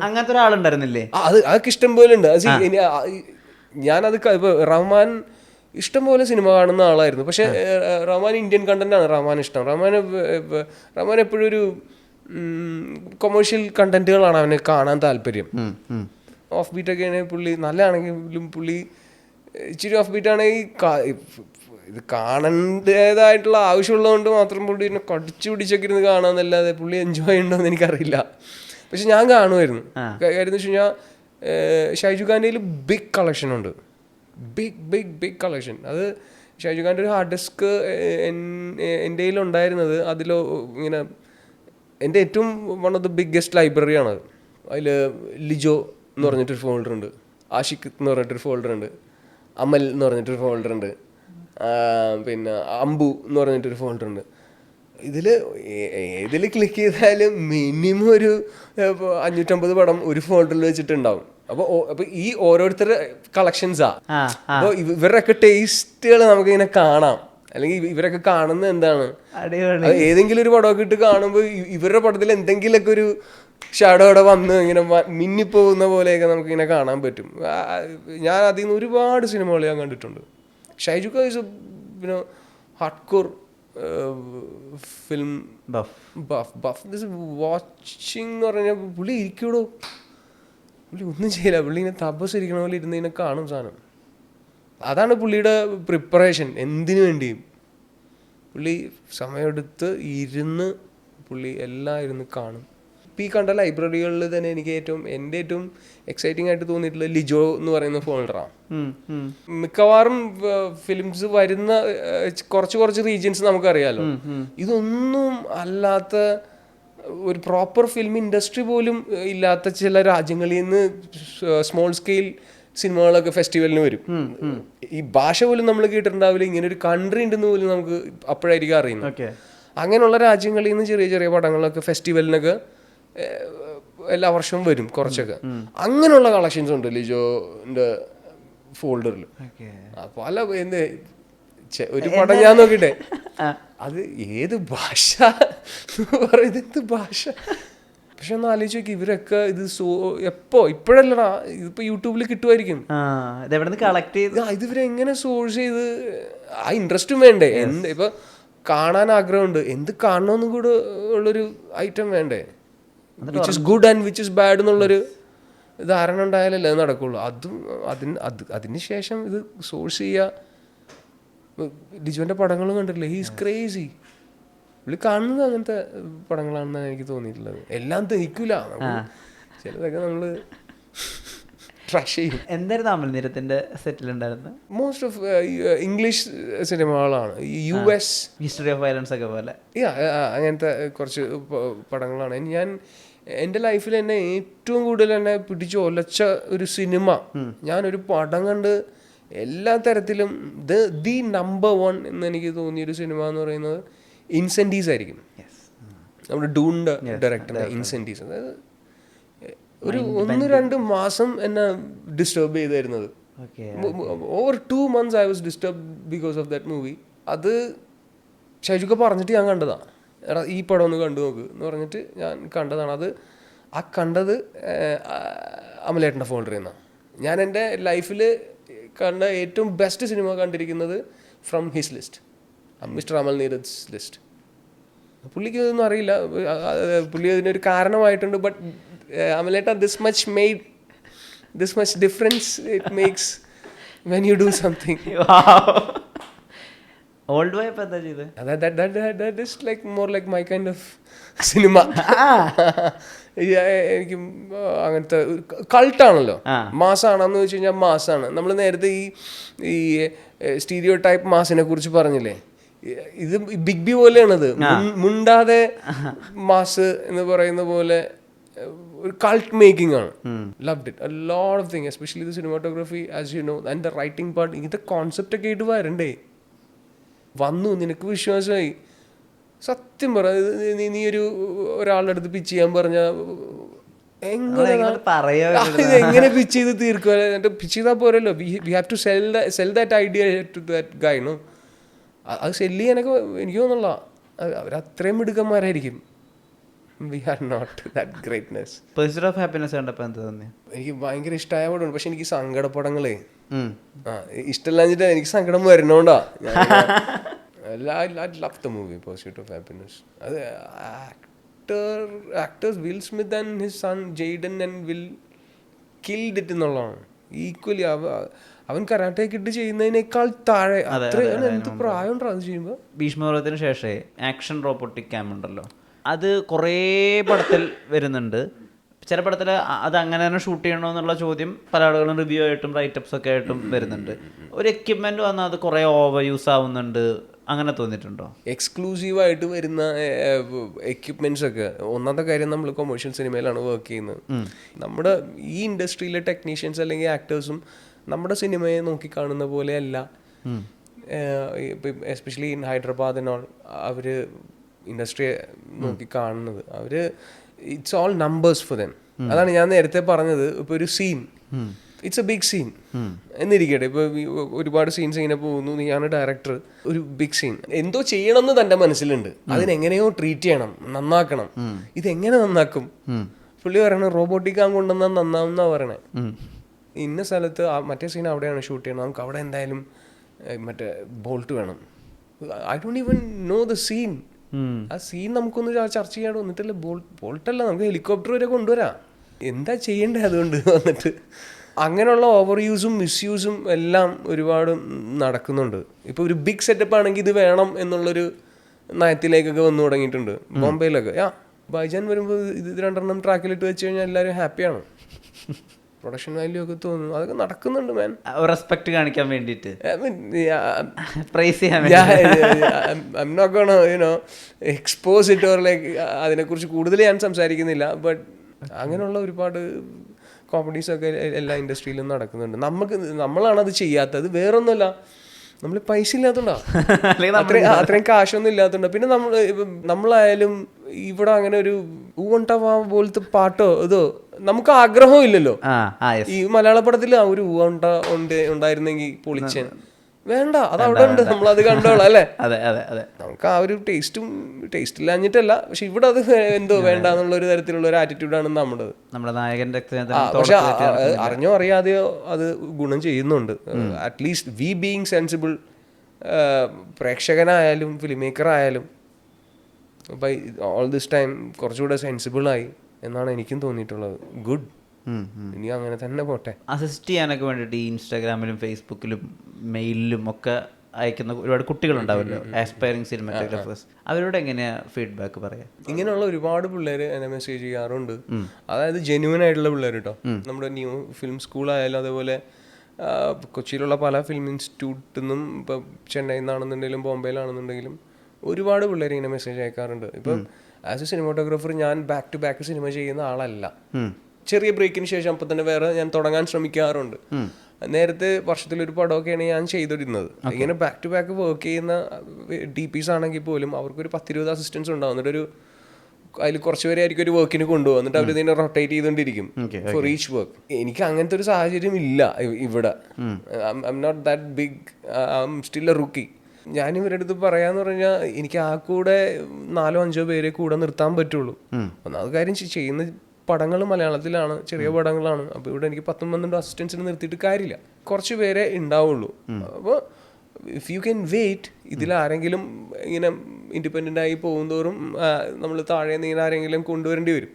അങ്ങനത്തെ ഒരാളുണ്ടായിരുന്നില്ലേ? അത് അതൊക്കെ ഇഷ്ടം പോലെ ഉണ്ട്. ഞാനത് ഇപ്പോൾ ഇപ്പൊ റഹ്മാൻ ഇഷ്ടം പോലെ സിനിമ കാണുന്ന ആളായിരുന്നു. പക്ഷെ റഹ്മാൻ ഇന്ത്യൻ കണ്ടന്റ് ആണ് റഹ്മാൻ ഇഷ്ടം. റഹ്മാൻ റഹ്മാൻ എപ്പോഴും ഒരു കൊമേഴ്ഷ്യൽ കണ്ടന്റുകളാണ് അവന് കാണാൻ താല്പര്യം. ഓഫ് ബീറ്റ് ഒക്കെ ആണെങ്കിൽ പുള്ളി നല്ലതാണെങ്കിലും പുള്ളി ഇച്ചിരി ഓഫ് ബീറ്റ് ആണെങ്കിൽ കാ- ഇത് കാണേണ്ടതായിട്ടുള്ള ആവശ്യമുള്ളതുകൊണ്ട് മാത്രം പുള്ളി എന്നെ കടിച്ചു പിടിച്ചൊക്കെ ഇരുന്ന് കാണാന്നല്ലാതെ പുള്ളി എൻജോയ് ഉണ്ടോയെന്ന് എനിക്കറിയില്ല. പക്ഷെ ഞാൻ കാണുമായിരുന്നു. കാര്യം എന്ന് വെച്ച് കഴിഞ്ഞാൽ ഷൈജു ഖാന്റെ ബിഗ് കളക്ഷൻ ഉണ്ട്. ബിഗ് ബിഗ് ബിഗ് കളക്ഷൻ അത് ഷൈജു ഖാന്റെ ഒരു ഹാർഡ് ഡിസ്ക് എന്റെ ഉണ്ടായിരുന്നത് അതിൽ ഇങ്ങനെ എന്റെ ഏറ്റവും വൺ ഓഫ് ദി ബിഗ്ഗസ്റ്റ് ലൈബ്രറിയാണ് അതിൽ ലിജോ എന്ന് പറഞ്ഞിട്ടൊരു ഫോൾഡർ ഉണ്ട്. ആഷിഖ് എന്ന് പറഞ്ഞിട്ടൊരു ഫോൾഡർ ഉണ്ട്. അമൽ എന്ന് പറഞ്ഞിട്ടൊരു ഫോൾഡർ ഉണ്ട്. പിന്നെ അമ്പു എന്ന് പറഞ്ഞിട്ടൊരു ഫോൾഡർ ഉണ്ട്. ഇതിൽ ഏതിൽ ക്ലിക്ക് ചെയ്താലും മിനിമം ഒരു അഞ്ഞൂറ്റമ്പത് പടം ഒരു ഫോൾഡറിൽ വെച്ചിട്ടുണ്ടാവും. അപ്പോൾ അപ്പോൾ ഈ ഓരോരുത്തരുടെ കളക്ഷൻസാ അപ്പോൾ ഇവരുടെയൊക്കെ ടേസ്റ്റുകൾ നമുക്കിങ്ങനെ കാണാം. അല്ലെങ്കിൽ ഇവരൊക്കെ കാണുന്നത് എന്താണ്? ഏതെങ്കിലും ഒരു പടമൊക്കെ ഇട്ട് കാണുമ്പോൾ ഇവരുടെ പടത്തിൽ എന്തെങ്കിലുമൊക്കെ ഒരു ഷാഡോ അവിടെ വന്ന് ഇങ്ങനെ മിന്നിപ്പോകുന്ന പോലെയൊക്കെ നമുക്ക് ഇങ്ങനെ കാണാൻ പറ്റും. ഞാൻ അതിൽ നിന്ന് ഒരുപാട് സിനിമകൾ ഞാൻ കണ്ടിട്ടുണ്ട്. ഷൈജുക്ക ഇസ് പിന്നെ hardcore film buff buff buff this watching എന്ന് പറഞ്ഞാൽ പുള്ളി ഇരിക്കൂടോ പുള്ളി ഒന്നും ചെയ്യില്ല. പുള്ളി ഇങ്ങനെ തപസ് ഇരിക്കണ പോലെ ഇരുന്ന് ഇങ്ങനെ കാണും സാധനം. അതാണ് പുള്ളിയുടെ പ്രിപ്പറേഷൻ എന്തിനു വേണ്ടിയും. പുള്ളി സമയമെടുത്ത് ഇരുന്ന് പുള്ളി എല്ലാം ഇരുന്ന് കാണും. ഇപ്പം ഈ കണ്ട ലൈബ്രറികളിൽ തന്നെ എനിക്ക് ഏറ്റവും എന്റെ ഏറ്റവും എക്സൈറ്റിംഗ് ആയിട്ട് തോന്നിയിട്ടുള്ളത് ലിജോ എന്ന് പറയുന്ന ഫോൾഡറാണ്. മിക്കവാറും ഫിലിംസ് വരുന്ന കുറച്ച് കുറച്ച് റീജിയൻസ് നമുക്കറിയാലോ. ഇതൊന്നും അല്ലാത്ത ഒരു പ്രോപ്പർ ഫിലിം ഇൻഡസ്ട്രി പോലും ഇല്ലാത്ത ചില രാജ്യങ്ങളിൽ നിന്ന് സ്മോൾ സ്കെയിൽ സിനിമകളൊക്കെ ഫെസ്റ്റിവലിന് വരും. ഈ ഭാഷ പോലും നമ്മൾ കേട്ടിട്ടുണ്ടാവില്ല. ഇങ്ങനെ ഒരു കൺട്രി ഉണ്ടെന്ന് പോലും നമുക്ക് അപ്പോഴായിരിക്കും അറിയുന്നത്. അങ്ങനെയുള്ള രാജ്യങ്ങളിൽ നിന്ന് ചെറിയ ചെറിയ പടങ്ങളൊക്കെ ഫെസ്റ്റിവലിനൊക്കെ എല്ലാ വർഷവും വരും കുറച്ചൊക്കെ. അങ്ങനെയുള്ള കളക്ഷൻസ് ഉണ്ട് ലിജോന്റെ ഫോൾഡറിൽ. അപ്പൊ പല എന്ത് ഒരു പടം ഞാൻ നോക്കിട്ടെ അത് ഏത് ഭാഷ പറയുന്നത് എന്ത് ഭാഷ? പക്ഷെ ഒന്ന് ആലോചിച്ച് നോക്കി ഇവരൊക്കെ ഇത് സോ എപ്പോ ഇപ്പോഴല്ലടാ ഇതിപ്പോ യൂട്യൂബിൽ കിട്ടുമായിരിക്കും കളക്ട് ചെയ്ത്? ഇത് സോഴ്സ് ചെയ്ത്? ആ ഇൻട്രസ്റ്റും വേണ്ടേ? എന്ത് ഇപ്പൊ കാണാൻ ആഗ്രഹമുണ്ട്. എന്ത് കാണണമെന്നും കൂടെ ഉള്ളൊരു ഐറ്റം വേണ്ടേ? Which is good and which is bad എന്നുള്ളൊരു ധാരണ ഉണ്ടായാലല്ലേ അത് നടക്കുള്ളൂ. അതും അതിന് അത് അതിന് ശേഷം ഇത് സോഴ്സ് ചെയ്യുക ലിജുവിന്റെ പടങ്ങളും കണ്ടിട്ടില്ല? ഹീസ് ക്രേസി പുള്ളി കാണുന്നത് അങ്ങനത്തെ പടങ്ങളാണെന്നാണ് എനിക്ക് തോന്നിയിട്ടുള്ളത്. എല്ലാം ദഹിക്കൂല. ചിലതൊക്കെ നമ്മൾ ട്രഷ് ചെയ്യും. എന്തായിരുന്നു അമൽനിരത്തിന്റെ സെറ്റിൽ ഉണ്ടായിരുന്നത്? മോസ്റ്റ് ഓഫ് ഇംഗ്ലീഷ് സിനിമകളാണ് U S history of violence ഒക്കെ പോലെ. യാ അങ്ങനത്തെ കുറച്ച് പടങ്ങളാണ്. ഞാൻ എന്റെ ലൈഫിൽ എന്നെ ഏറ്റവും കൂടുതൽ എന്നെ പിടിച്ച് ഒലച്ച ഒരു സിനിമ ഞാനൊരു പടം കണ്ട് എല്ലാ തരത്തിലും ദ ദി നമ്പർ വൺ എന്ന് എനിക്ക് തോന്നിയൊരു സിനിമ എന്ന് പറയുന്നത് ഇൻസെന്റീവ്സ് ആയിരിക്കും. നമ്മുടെ ഡൂണിന്റെ ഡയറക്ടർ ഇൻസെന്റീവ്സ് അതായത് ഒരു ഒന്ന് രണ്ട് മാസം എന്നെ disturb ചെയ്തായിരുന്നത്. Over two months I was disturb because of that movie അത് ഷൈജുക്ക പറഞ്ഞിട്ട് ഞാൻ കണ്ടതാ. ഈ പടം ഒന്ന് കണ്ടു നോക്ക് എന്ന് പറഞ്ഞിട്ട് ഞാൻ കണ്ടതാണ്. അത് ആ കണ്ടത് അമലേട്ടന്റെ ഫോൾഡറിൽ നിന്നാണ്. ഞാൻ എന്റെ ലൈഫിൽ കണ്ട ഏറ്റവും ബെസ്റ്റ് സിനിമ കണ്ടിരിക്കുന്നത് from his list mister Amal Neeraj list പുള്ളിക്ക് ഇതൊന്നും അറിയില്ല. പുള്ളി അതിനൊരു കാരണമായിട്ടുണ്ട് but അമലേട്ട this much made this much difference it makes when you do something old why ഇപ്പൊ എന്താ that like more like my kind of cinema. എനിക്ക് അങ്ങനത്തെ കൾട്ടാണല്ലോ. മാസാണെന്ന് വെച്ച് കഴിഞ്ഞാൽ മാസാണ്. നമ്മൾ നേരത്തെ ഈ ഈ സ്റ്റീരിയോ ടൈപ്പ് മാസിനെ കുറിച്ച് പറഞ്ഞില്ലേ? ഇത് ബിഗ് ബി പോലെയാണത്. മുണ്ടാതെ മാസ് എന്ന് പറയുന്ന പോലെ ഒരു കൾട്ട് മേക്കിംഗ് ആണ്. Loved it lot of thing especially ഇത് cinematography as you know and the writing part ഇങ്ങനത്തെ കോൺസെപ്റ്റ് ഒക്കെ ആയിട്ട് വരണ്ടേ? വന്നു നിനക്ക് വിശ്വാസമായി. സത്യം പറ നീ നീ ഒരു ഒരാളുടെ അടുത്ത് പിച്ച് ചെയ്യാൻ പറഞ്ഞ എങ്ങനെ എങ്ങനെ പിച്ച് ചെയ്ത് തീർക്കുക എന്നിട്ട് പിച്ച് ചെയ്താൽ പോരല്ലോ. We have to sell sell that idea to that guy no അത് സെല്ല് ചെയ്യാനൊക്കെ എനിക്ക് തോന്നുന്നുള്ള അവരത്രയും മിടുക്കന്മാരായിരിക്കും. We are not that greatness person of happiness കണ്ടപ്പോൾ എന്താ തോന്നിയത് എനിക്ക് ഭയങ്കര ഇഷ്ടമായ പടമാണ് പക്ഷെ എനിക്ക് സങ്കടപ്പടങ്ങളേ. ആ ഇഷ്ടമില്ലാഞ്ഞിട്ട് എനിക്ക് സങ്കടം വരണോണ്ടാ love the movie pursuit of happiness അത് actor actors Will Smith and his son Jaden and Will killed it എന്നുള്ളതാണ്. ഈക്വലി അവൻ കരാട്ടെ കിട്ട് ചെയ്യുന്നതിനേക്കാൾ താഴെ അത്ര എന്ത് പ്രായം ചെയ്യുമ്പോൾ ഭീഷ്മപർവത്തിന് ശേഷം ആക്ഷൻ റോബോട്ടിക് ക്യാം ഉണ്ടല്ലോ. അത് കുറേ പടത്തിൽ വരുന്നുണ്ട്. ചില പടത്തിൽ അത് അങ്ങനെ തന്നെ ഷൂട്ട് ചെയ്യണോ എന്നുള്ള ചോദ്യം പല ആളുകളും റിവ്യൂ ആയിട്ടും റൈറ്റപ്സ് ഒക്കെ ആയിട്ടും വരുന്നുണ്ട്. ഒരു എക്യുപ്മെന്റ് വന്നാൽ അത് കുറേ ഓവർ യൂസ് ആവുന്നുണ്ട്. അങ്ങനെ തോന്നിയിട്ടുണ്ടോ? എക്സ്ക്ലൂസീവായിട്ട് വരുന്ന എക്യുപ്മെന്റ്സ് ഒക്കെ. ഒന്നാമത്തെ കാര്യം നമ്മൾ കൊമേഴ്ഷ്യൽ സിനിമയിലാണ് വർക്ക് ചെയ്യുന്നത്. നമ്മുടെ ഈ ഇൻഡസ്ട്രിയിലെ ടെക്നീഷ്യൻസ് അല്ലെങ്കിൽ ആക്ടേഴ്സും നമ്മുടെ സിനിമയെ നോക്കി കാണുന്ന പോലെയല്ല എസ്പെഷ്യലി ഇൻ ഹൈദരാബാദിനോൾ അവർ ഇൻഡസ്ട്രിയെ നോക്കി കാണുന്നത് അവർ it's all numbers for them അതാണ് ഞാൻ നേരത്തെ പറഞ്ഞത്. ഇപ്പൊ ഒരു scene it's a big scene എന്നിരിക്കട്ടെ ഇപ്പൊ ഒരുപാട് സീൻസ് ഇങ്ങനെ പോകുന്നു. ഞാൻ ഡയറക്ടർ ഒരു ബിഗ് സീൻ എന്തോ ചെയ്യണം എന്ന് തന്റെ മനസ്സിലുണ്ട് അതിനെങ്ങനെയോ ട്രീറ്റ് ചെയ്യണം നന്നാക്കണം. ഇതെങ്ങനെ നന്നാക്കും? പുള്ളി പറയണേ റോബോട്ടിക് ആം കൊണ്ടുവന്നാൽ നന്നാവും എന്നാ പറയണേ ഇന്ന സ്ഥലത്ത് ആ മറ്റേ സീൻ അവിടെയാണ് ഷൂട്ട് ചെയ്യണം നമുക്ക് അവിടെ എന്തായാലും മറ്റേ ബോൾട്ട് വേണം. I don't even know the scene ആ സീൻ നമുക്കൊന്ന് ചർച്ച ചെയ്യാണ്ട് വന്നിട്ടല്ലേ ബോൾ ബോൾട്ടല്ല നമുക്ക് ഹെലികോപ്റ്റർ വരെ കൊണ്ടുവരാം. എന്താ ചെയ്യേണ്ടത് അതുകൊണ്ട് വന്നിട്ട്. അങ്ങനെയുള്ള ഓവർ യൂസും മിസ്യൂസും എല്ലാം ഒരുപാട് നടക്കുന്നുണ്ട്. ഇപ്പോൾ ഒരു ബിഗ് സെറ്റപ്പ് ആണെങ്കിൽ ഇത് വേണം എന്നുള്ളൊരു നയത്തിലേക്കൊക്കെ വന്നു തുടങ്ങിയിട്ടുണ്ട്. ബോംബെയിലൊക്കെ. ആ ബൈജാൻ വരുമ്പോൾ ഇത് രണ്ടെണ്ണം ട്രാക്കിലിട്ട് വെച്ച് കഴിഞ്ഞാൽ എല്ലാവരും ഹാപ്പിയാണ് പ്രൊഡക്ഷൻ വാല്യൂ ഒക്കെ തോന്നുന്നു. അതൊക്കെ നടക്കുന്നുണ്ട് മാൻ റെസ്പെക്ട് കാണിക്കാൻ വേണ്ടിയിട്ട്. പ്രൈസ് ചെയ്യാൻ you know expose it or like അതിനെക്കുറിച്ച് കൂടുതൽ ഞാൻ സംസാരിക്കുന്നില്ല. ബട്ട് അങ്ങനെയുള്ള ഒരുപാട് കോമഡീസ് ഒക്കെ എല്ലാ ഇൻഡസ്ട്രിയിലും നടക്കുന്നുണ്ട്. നമുക്ക് നമ്മളാണ് അത് ചെയ്യാത്തത്. വേറൊന്നുമല്ല. നമ്മൾ പൈസ ഇല്ലാത്തതുകൊണ്ടാണ് അത്രയും അത്രയും കാശൊന്നും ഇല്ലാത്തതുകൊണ്ട് പിന്നെ നമ്മൾ നമ്മളായാലും ഇവിടെ അങ്ങനെ ഒരു ഊവണ്ടവാ പോലത്തെ പാട്ടോ ഇതോ നമുക്ക് ആഗ്രഹം ഇല്ലല്ലോ. ഈ മലയാള പടത്തിൽ ആ ഒരു ഉണ്ടായിരുന്നെങ്കിൽ പൊളിച്ച വേണ്ട അത് അവിടെ ഉണ്ട് നമ്മൾ അത് കണ്ടോളാം അല്ലേ? അതെ അതെ അതെ. നമുക്ക് ആ ഒരു ടേസ്റ്റും ടേസ്റ്റ് ഇല്ലാഞ്ഞിട്ടല്ല. പക്ഷെ ഇവിടെ അത് എന്തോ വേണ്ട എന്നുള്ള ഒരു തരത്തിലുള്ള ഒരു ആറ്റിറ്റ്യൂഡാണ് നമ്മുടെ നമ്മുടെ നായകന്റെ പക്ഷെ അറിഞ്ഞോ അറിയാതെയോ അത് ഗുണം ചെയ്യുന്നുണ്ട്. At least we being sensible പ്രേക്ഷകനായാലും film maker ആയാലും ബൈ ഓൾ ദിസ് ടൈം കുറച്ചുകൂടെ സെൻസിബിൾ ആയി. എന്നാണ് എനിക്കും തോന്നിയിട്ടുള്ളത്. ഗുഡ് ഇനി അങ്ങനെ തന്നെ പോട്ടെ. അസിസ്റ്റ് ചെയ്യാനൊക്കെ വേണ്ടിയിട്ട് ഈ ഇൻസ്റ്റാഗ്രാമിലും ഫേസ്ബുക്കിലും മെയിലിലും ഒക്കെ അയക്കുന്ന ഒരുപാട് കുട്ടികളുണ്ടാവുമല്ലോ ആസ്പയറിംഗ് സിനിമാറ്റോഗ്രാഫേഴ്സ് അവരോട് എങ്ങനെയാ ഫീഡ്ബാക്ക് പറയാ? ഇങ്ങനെയുള്ള ഒരുപാട് പിള്ളേർ എന്നെ മെസ്സേജ് ചെയ്യാറുണ്ട്. അതായത് ജെന്യൂൻ ആയിട്ടുള്ള പിള്ളേർ കേട്ടോ നമ്മുടെ ന്യൂ ഫിലിം സ്കൂൾ സ്കൂളായാലും അതേപോലെ കൊച്ചിയിലുള്ള പല ഫിലിം ഇൻസ്റ്റിറ്റ്യൂട്ടിൽ നിന്നും ഇപ്പം ചെന്നൈയിൽ നിന്നാണെന്നുണ്ടെങ്കിലും ബോംബെയിലാണെന്നുണ്ടെങ്കിലും ഒരുപാട് പിള്ളേർ ഇങ്ങനെ മെസ്സേജ് അയക്കാറുണ്ട്. ഇപ്പം ആസ് എ സിനിമാറ്റോഗ്രാഫർ ഞാൻ ബാക്ക് ടു ബാക്ക് സിനിമ ചെയ്യുന്ന ആളല്ല. ചെറിയ ബ്രേക്കിന് ശേഷം അപ്പം തന്നെ വേറെ ഞാൻ തുടങ്ങാൻ ശ്രമിക്കാറുണ്ട്. നേരത്തെ വർഷത്തിലൊരു പടമൊക്കെയാണ് ഞാൻ ചെയ്തിരുന്നത്. ഇങ്ങനെ ബാക്ക് ടു ബാക്ക് വർക്ക് ചെയ്യുന്ന ഡി പീസ് ആണെങ്കിൽ പോലും അവർക്കൊരു പത്തിരുപത് അസിസ്റ്റൻസ് ഉണ്ടാവും എന്നിട്ട് ഒരു അതിൽ കുറച്ച് പേരെ ആയിരിക്കും ഒരു വർക്കിന് കൊണ്ടുപോകും എന്നിട്ട് അവർ ഇതിനെ റൊട്ടേറ്റ് ചെയ്തുകൊണ്ടിരിക്കും ഫോർ ഈച്ച് വർക്ക് എനിക്ക് അങ്ങനത്തെ ഒരു സാഹചര്യം ഇല്ല ഇവിടെ. I'm not that big I'm still a rookie ഞാൻ ഇവരുടെ അടുത്ത് പറയാന്ന് പറഞ്ഞാൽ എനിക്ക് ആ കൂടെ നാലോ അഞ്ചോ പേരെ കൂടെ നിർത്താൻ പറ്റുള്ളൂ. ഒന്നാമത് കാര്യം ചെയ്യുന്ന പടങ്ങൾ മലയാളത്തിലാണ് ചെറിയ പടങ്ങളാണ്. അപ്പോൾ ഇവിടെ എനിക്ക് പത്തും പന്ത്രണ്ടോ അസിസ്റ്റൻസിന് നിർത്തിയിട്ട് കാര്യമില്ല. കുറച്ച് പേരെ ഉണ്ടാവുള്ളൂ. അപ്പോൾ ഇഫ് യു ക്യാൻ വെയിറ്റ് ഇതിൽ ആരെങ്കിലും ഇങ്ങനെ ഇൻഡിപെൻഡന്റ് ആയി പോകുന്തോറും നമ്മൾ താഴെ ഇങ്ങനെ ആരെങ്കിലും കൊണ്ടുവരേണ്ടി വരും.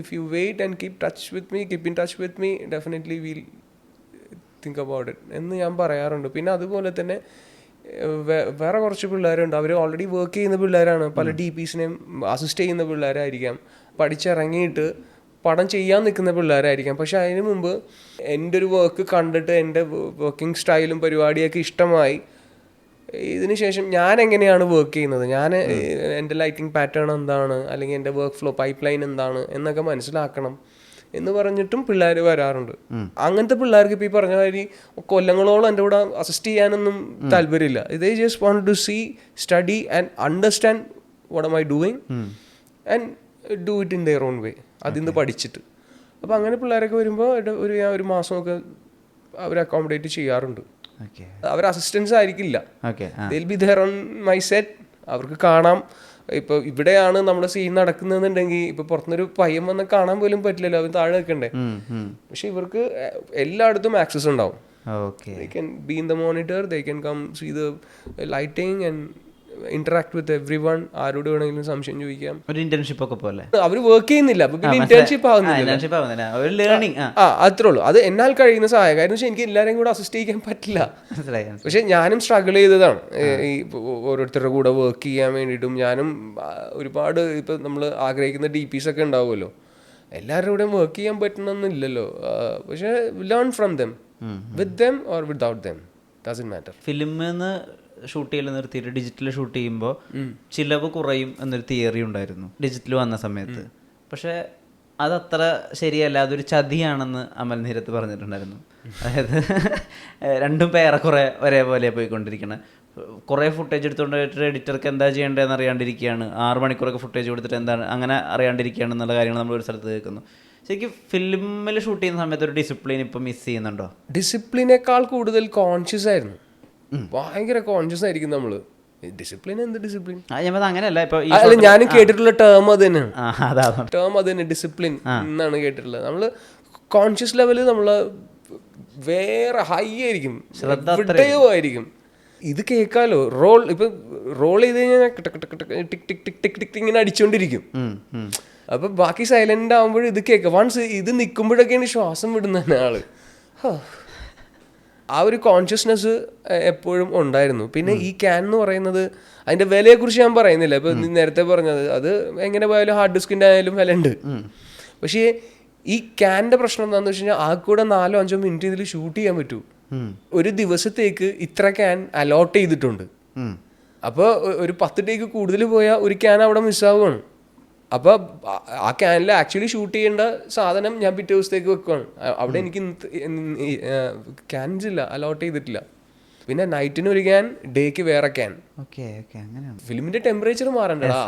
If you wait and keep touch with me keep in touch with me definitely will think about it എന്ന് ഞാൻ പറയാറുണ്ട്. പിന്നെ അതുപോലെ തന്നെ വേറെ കുറച്ച് പിള്ളേരുണ്ട്. അവർ ഓൾറെഡി വർക്ക് ചെയ്യുന്ന പിള്ളേരാണ്. പല ഡി പിസിനെയും അസിസ്റ്റ് ചെയ്യുന്ന പിള്ളേരായിരിക്കാം. പഠിച്ചിറങ്ങിയിട്ട് പടം ചെയ്യാൻ നിൽക്കുന്ന പിള്ളേരായിരിക്കാം. പക്ഷെ അതിന് മുമ്പ് എന്റെ ഒരു വർക്ക് കണ്ടിട്ട് എന്റെ വർക്കിംഗ് സ്റ്റൈലും പരിപാടിയൊക്കെ ഇഷ്ടമായി. ഇതിന് ശേഷം ഞാൻ എങ്ങനെയാണ് വർക്ക് ചെയ്യുന്നത്? ഞാൻ എന്റെ ലൈറ്റിംഗ് പാറ്റേൺ എന്താണ്? അല്ലെങ്കിൽ എന്റെ വർക്ക് ഫ്ലോ പൈപ്പ് ലൈൻ എന്താണ്? എന്നൊക്കെ മനസ്സിലാക്കണം. എന്ന് പറഞ്ഞിട്ടും പിള്ളേർ വരാറുണ്ട്. അങ്ങനത്തെ പിള്ളേർക്ക് ഇപ്പോൾ ഈ പറഞ്ഞ മാതിരി കൊല്ലങ്ങളോളം എന്റെ കൂടെ അസിസ്റ്റ് ചെയ്യാനൊന്നും താല്പര്യമില്ല. ഇതേ just want to see study and understand what am I doing and do it in their own way അതിൽ നിന്ന് പഠിച്ചിട്ട്. അപ്പോൾ അങ്ങനെ പിള്ളേരൊക്കെ വരുമ്പോൾ ഒരു ഞാൻ ഒരു മാസമൊക്കെ അവർ അക്കോമഡേറ്റ് ചെയ്യാറുണ്ട്. അവർ അസിസ്റ്റൻസ് ആയിരിക്കില്ല. They'll be there on my set അവർക്ക് കാണാം. ഇപ്പോൾ ഇവിടെയാണ് നമ്മുടെ സീൻ നടക്കുന്നതെന്നുണ്ടെങ്കിൽ ഇപ്പൊ പുറത്തുനിന്നൊരു പയ്യൻ വന്ന് കാണാൻ പോലും പറ്റില്ലല്ലോ അവൻ താഴെ നിൽക്കണ്ടേ? പക്ഷെ ഇവർക്ക് എല്ലായിടത്തും ആക്സസ് ഉണ്ടാവും. They the monitor they can come see the lighting and and with everyone ആരോട് വേണമെങ്കിലും സംശയം ചോദിക്കാം. ഒരു ഇന്റേൺഷിപ്പ് ഒക്കെ പോലെ. അവർ വർക്ക് ചെയ്യുന്നില്ല. അപ്പൊ പിന്നെ ഇന്റേൺഷിപ്പ് ആവുന്നില്ല. ഒരു ലേണിംഗ് ആ. അത്രേ ഉള്ളൂ. അത് എന്നാൽ കഴിയുന്ന സഹായം. കാരണം വെച്ചാൽ എനിക്ക് എല്ലാവരെയും കൂടെ അസിസ്റ്റ് ചെയ്യാൻ പറ്റില്ല. പക്ഷെ ഞാനും സ്ട്രഗിൾ ചെയ്തതാണ്. ഈ ഓരോരുത്തരുടെ കൂടെ വർക്ക് ചെയ്യാൻ വേണ്ടിയിട്ടും. ഞാനും ഒരുപാട് ഇപ്പൊ നമ്മൾ ആഗ്രഹിക്കുന്ന ഡി പീസ് ഒക്കെ ഉണ്ടാവുമല്ലോ. എല്ലാവരുടെ കൂടെയും വർക്ക് ചെയ്യാൻ പറ്റണമെന്നില്ലല്ലോ. പക്ഷെ learn from them with them or without them doesn't matter ഫിലിമിന്ന് shoot ചെയ്യൽ നിർത്തിയിട്ട് ഡിജിറ്റൽ ഷൂട്ട് ചെയ്യുമ്പോൾ ചിലവ് കുറയും എന്നൊരു തിയറി ഉണ്ടായിരുന്നു. ഡിജിറ്റൽ വന്ന സമയത്ത്. പക്ഷേ അതത്ര ശരിയല്ല. അതൊരു ചതിയാണെന്ന് അമൽ നീരത്ത് പറഞ്ഞിട്ടുണ്ടായിരുന്നു. അതായത് രണ്ടും പേരെ കുറെ ഒരേപോലെ പോയിക്കൊണ്ടിരിക്കണം. കുറേ ഫുട്ടേജ് എടുത്തുകൊണ്ടിട്ട് പോയിട്ട് എഡിറ്റർക്ക് എന്താ ചെയ്യേണ്ടതെന്ന് അറിയാണ്ടിരിക്കുകയാണ് ആറ് മണിക്കൂറൊക്കെ ഫുട്ടേജ് കൊടുത്തിട്ട് എന്താണ് അങ്ങനെ അറിയാണ്ടിരിക്കുകയാണ് എന്നുള്ള കാര്യങ്ങൾ നമ്മൾ ഒരു സ്ഥലത്ത് കേൾക്കുന്നു. ശരിക്കും ഫിലിമിൽ ഷൂട്ട് ചെയ്യുന്ന സമയത്ത് ഒരു ഡിസിപ്ലിൻ ഇപ്പം മിസ് ചെയ്യുന്നുണ്ടോ? ഡിസിപ്ലിനേക്കാൾ കൂടുതൽ കോൺഷ്യസ് ആയിരുന്നു. ഭയങ്കര കോൺഷ്യസ് ആയിരിക്കും നമ്മൾ. ഡിസിപ്ലിൻ എന്ത് ഡിസിപ്ലിൻ അങ്ങനെയല്ല അല്ല ഞാൻ കേട്ടിട്ടുള്ള ടേം അത് തന്നെയാണ്. ടേം അത് തന്നെ ഡിസിപ്ലിൻ എന്നാണ് കേട്ടിട്ടുള്ളത്. നമ്മൾ കോൺഷ്യസ് ലെവലിൽ നമ്മൾ വേറെ ഹൈ ആയിരിക്കും. ശ്രദ്ധയോ ആയിരിക്കും. ഇത് കേൾക്കാലോ റോൾ ഇപ്പൊ റോൾ ചെയ്ത് കഴിഞ്ഞാൽ ടിക് ഇങ്ങനെ അടിച്ചുകൊണ്ടിരിക്കും അപ്പൊ ബാക്കി സൈലന്റ് ആകുമ്പോഴും ഇത് കേൾക്കാം വൺസ് ഇത് നിൽക്കുമ്പോഴൊക്കെയാണ് ശ്വാസം വിടുന്ന ആൾ. ആ ഒരു കോൺഷ്യസ്നെസ് എപ്പോഴും ഉണ്ടായിരുന്നു. പിന്നെ ഈ ക്യാൻ എന്ന് പറയുന്നത് അതിന്റെ വിലയെക്കുറിച്ച് ഞാൻ പറയുന്നില്ല. ഇപ്പൊ നേരത്തെ പറഞ്ഞത് അത് എങ്ങനെ പോയാലും ഹാർഡ് ഡിസ്കിന്റെ ആയാലും വില ഉണ്ട് പക്ഷേ ഈ ക്യാന്റെ പ്രശ്നം എന്താണെന്ന് വെച്ച് കഴിഞ്ഞാൽ ആ കൂടെ നാലോ അഞ്ചോ മിനിറ്റ് ഇതിൽ ഷൂട്ട് ചെയ്യാൻ പറ്റൂ. ഒരു ദിവസത്തേക്ക് ഇത്ര ക്യാൻ അലോട്ട് ചെയ്തിട്ടുണ്ട്. അപ്പോൾ ഒരു പത്ത് ടേക്ക് കൂടുതൽ പോയാൽ ഒരു ക്യാൻ അവിടെ മിസ്സാവുകയാണ് അപ്പോൾ ആ ക്യാനിൽ ആക്ച്വലി ഷൂട്ട് ചെയ്യേണ്ട സാധനം ഞാൻ പിറ്റേ ദിവസത്തേക്ക് വെക്കുവാണ്. അവിടെ എനിക്ക് ക്യാൻസില്ല അലോട്ട് ചെയ്തിട്ടില്ല. പിന്നെ നൈറ്റിന് ഒരു ക്യാൻ ഡേക്ക് വേറെ ക്യാൻ ഫിലിമിന്റെ ടെമ്പറേച്ചർ മാറണ്ടടാ.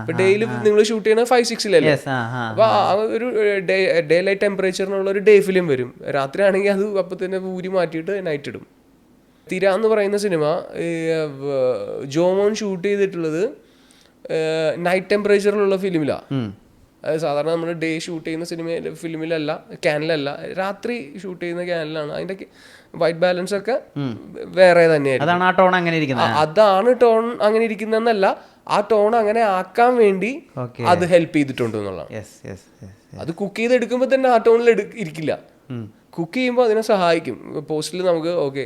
ഇപ്പൊ ഡേയിൽ നിങ്ങൾ ഷൂട്ട് ചെയ്യണ ഫൈവ് സിക്സിലല്ലേ അപ്പൊ ആ. ഒരു ഡേ ലൈറ്റ് ടെമ്പറേച്ചറിനുള്ള ഒരു ഡേ ഫിലിം വരും. രാത്രി ആണെങ്കിൽ അത് അപ്പൊ തന്നെ ഊരി മാറ്റിയിട്ട് നൈറ്റ് ഇടും. തിര എന്ന് പറയുന്ന സിനിമ ജോമോൻ ഷൂട്ട് ചെയ്തിട്ടുള്ളത് നൈറ്റ് ടെമ്പറേച്ചറിലുള്ള ഫിലിമിലാണ് അത് സാധാരണ നമ്മൾ ഡേ ഷൂട്ട് ചെയ്യുന്ന സിനിമ ഫിലിമിലല്ല ക്യാനിലല്ല രാത്രി ഷൂട്ട് ചെയ്യുന്ന ക്യാനലാണ് അതിന്റെ വൈറ്റ് ബാലൻസ് ഒക്കെ വേറെ തന്നെയായിരുന്നു ടോൺ അങ്ങനെ ഇരിക്കുന്നത്. അതാണ് ടോൺ അങ്ങനെ ഇരിക്കുന്നതെന്നല്ല ആ ടോൺ അങ്ങനെ ആക്കാൻ വേണ്ടി അത് ഹെൽപ്പ് ചെയ്തിട്ടുണ്ട് എന്നുള്ളതാണ്. അത് കുക്ക് ചെയ്തെടുക്കുമ്പോൾ തന്നെ ആ ടോണിൽ ഇരിക്കില്ല. കുക്ക് ചെയ്യുമ്പോൾ അതിനെ സഹായിക്കും. പോസ്റ്റിൽ നമുക്ക് okay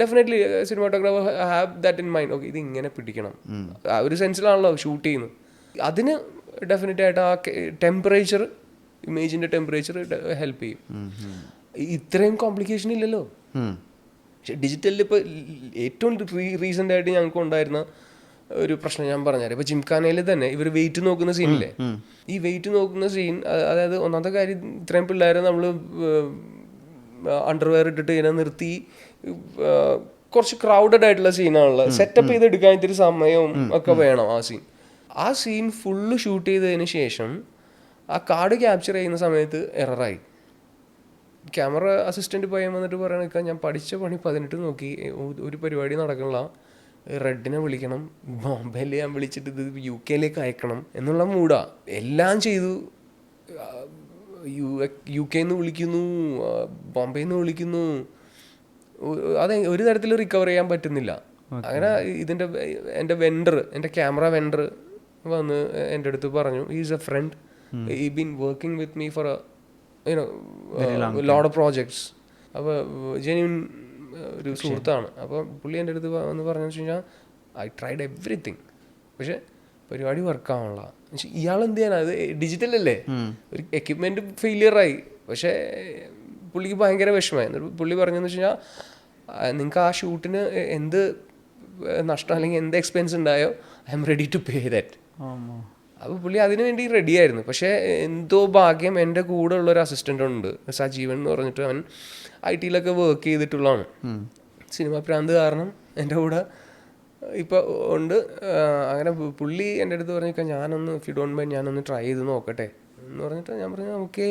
definitely cinematographer have that in mind okay ഇത് ഇങ്ങനെ പിടിക്കണം. ആ ഒരു സെൻസിലാണല്ലോ ഷൂട്ട് ചെയ്യുന്നത്. അതിന് ഡെഫിനറ്റ് ആയിട്ട് ആ ടെമ്പറേച്ചർ ഇമേജിന്റെ ടെമ്പറേച്ചർ ഹെൽപ്പ് ചെയ്യും. ഇത്രയും കോംപ്ലിക്കേഷൻ ഇല്ലല്ലോ. പക്ഷെ ഡിജിറ്റലിൽ ഇപ്പോൾ ഏറ്റവും റീസെന്റ് ആയിട്ട് ഞങ്ങൾക്ക് ഉണ്ടായിരുന്ന ഒരു പ്രശ്നം ഞാൻ പറഞ്ഞുതരാം. ഇപ്പോൾ ജിംഖാനയിൽ തന്നെ ഇവർ വെയിറ്റ് നോക്കുന്ന സീനില്ലേ ഈ വെയിറ്റ് നോക്കുന്ന സീൻ അതായത് ഒന്നാമത്തെ കാര്യം ഇത്രയും പിള്ളേരെ നമ്മൾ അണ്ടർവെയർ ഇട്ടിട്ട് ഇതിനെ നിർത്തി കുറച്ച് ക്രൗഡഡ് ആയിട്ടുള്ള സീനാണല്ലോ സെറ്റപ്പ് ചെയ്തെടുക്കാൻ ഇത്തിരി സമയവും ഒക്കെ വേണം ആ സീൻ ആ സീൻ ഫുള്ള് ഷൂട്ട് ചെയ്തതിന് ശേഷം ആ കാർഡ് ക്യാപ്ചർ ചെയ്യുന്ന സമയത്ത് എററായി ക്യാമറ അസിസ്റ്റന്റ് പയ്യൻ വന്നിട്ട് പറയണ ഞാൻ പഠിച്ച പണി പതിനെട്ട് നോക്കി. ഒരു പരിപാടി നടക്കണില്ല. റെഡിനെ വിളിക്കണം. ബോംബെയിൽ ഞാൻ വിളിച്ചിട്ട് ഇത് യു കെയിലേക്ക് അയക്കണം എന്നുള്ള മൂടാ എല്ലാം ചെയ്തു. യു യു കെയിൽ നിന്ന് വിളിക്കുന്നു. ബോംബെയിൽ നിന്ന് വിളിക്കുന്നു. അത് ഒരു തരത്തിൽ റിക്കവർ ചെയ്യാൻ പറ്റുന്നില്ല. അങ്ങനെ ഇതിന്റെ എന്റെ വെൻഡർ എന്റെ ക്യാമറ വെൻഡർ വന്ന് എന്റെ അടുത്ത് പറഞ്ഞു is a friend he been working with me for you know load of projects അപ്പോൾ ജെന്യൂൻ ഒരു സുഹൃത്താണ്. അപ്പോൾ പുള്ളി എന്റെ അടുത്ത് വന്ന് പറഞ്ഞു വെച്ച് കഴിഞ്ഞാൽ ഐ ട്രൈഡ് എവറിത്തിങ് പക്ഷെ പരിപാടി വർക്കാവുള്ള ഇയാൾ എന്ത് ചെയ്യാനാ? അത് ഡിജിറ്റൽ അല്ലേ? ഒരു എക്യുപ്മെന്റ് ഫെയിലിയർ ആയി. പക്ഷേ പുള്ളിക്ക് ഭയങ്കര വിഷമമായി. എന്നിട്ട് പുള്ളി പറഞ്ഞെന്ന് വെച്ച് കഴിഞ്ഞാൽ നിങ്ങൾക്ക് ആ ഷൂട്ടിന് എന്ത് നഷ്ടം അല്ലെങ്കിൽ എന്ത് എക്സ്പെൻസ് ഉണ്ടായോ? I'm ready to pay that അപ്പോൾ പുള്ളി അതിനു വേണ്ടി റെഡി ആയിരുന്നു. പക്ഷേ എന്തോ ഭാഗ്യം എന്റെ കൂടെ ഉള്ള ഒരു അസിസ്റ്റന്റ് ഉണ്ട് സജീവൻ എന്ന് പറഞ്ഞിട്ട് അവൻ ഐ ടിയിലൊക്കെ വർക്ക് ചെയ്തിട്ടുള്ളതാണ്. സിനിമ പ്രാന്ത് കാരണം എന്റെ കൂടെ ഇപ്പോൾ ഉണ്ട്. അങ്ങനെ പുള്ളി എന്റെ അടുത്ത് പറഞ്ഞേക്കാം ഞാനൊന്ന് ഇഫ് യു ഡോണ്ട് മൈൻഡ് ഞാനൊന്ന് ട്രൈ ചെയ്ത് നോക്കട്ടെ. എന്ന് പറഞ്ഞിട്ട് ഞാൻ പറഞ്ഞു ഓക്കെ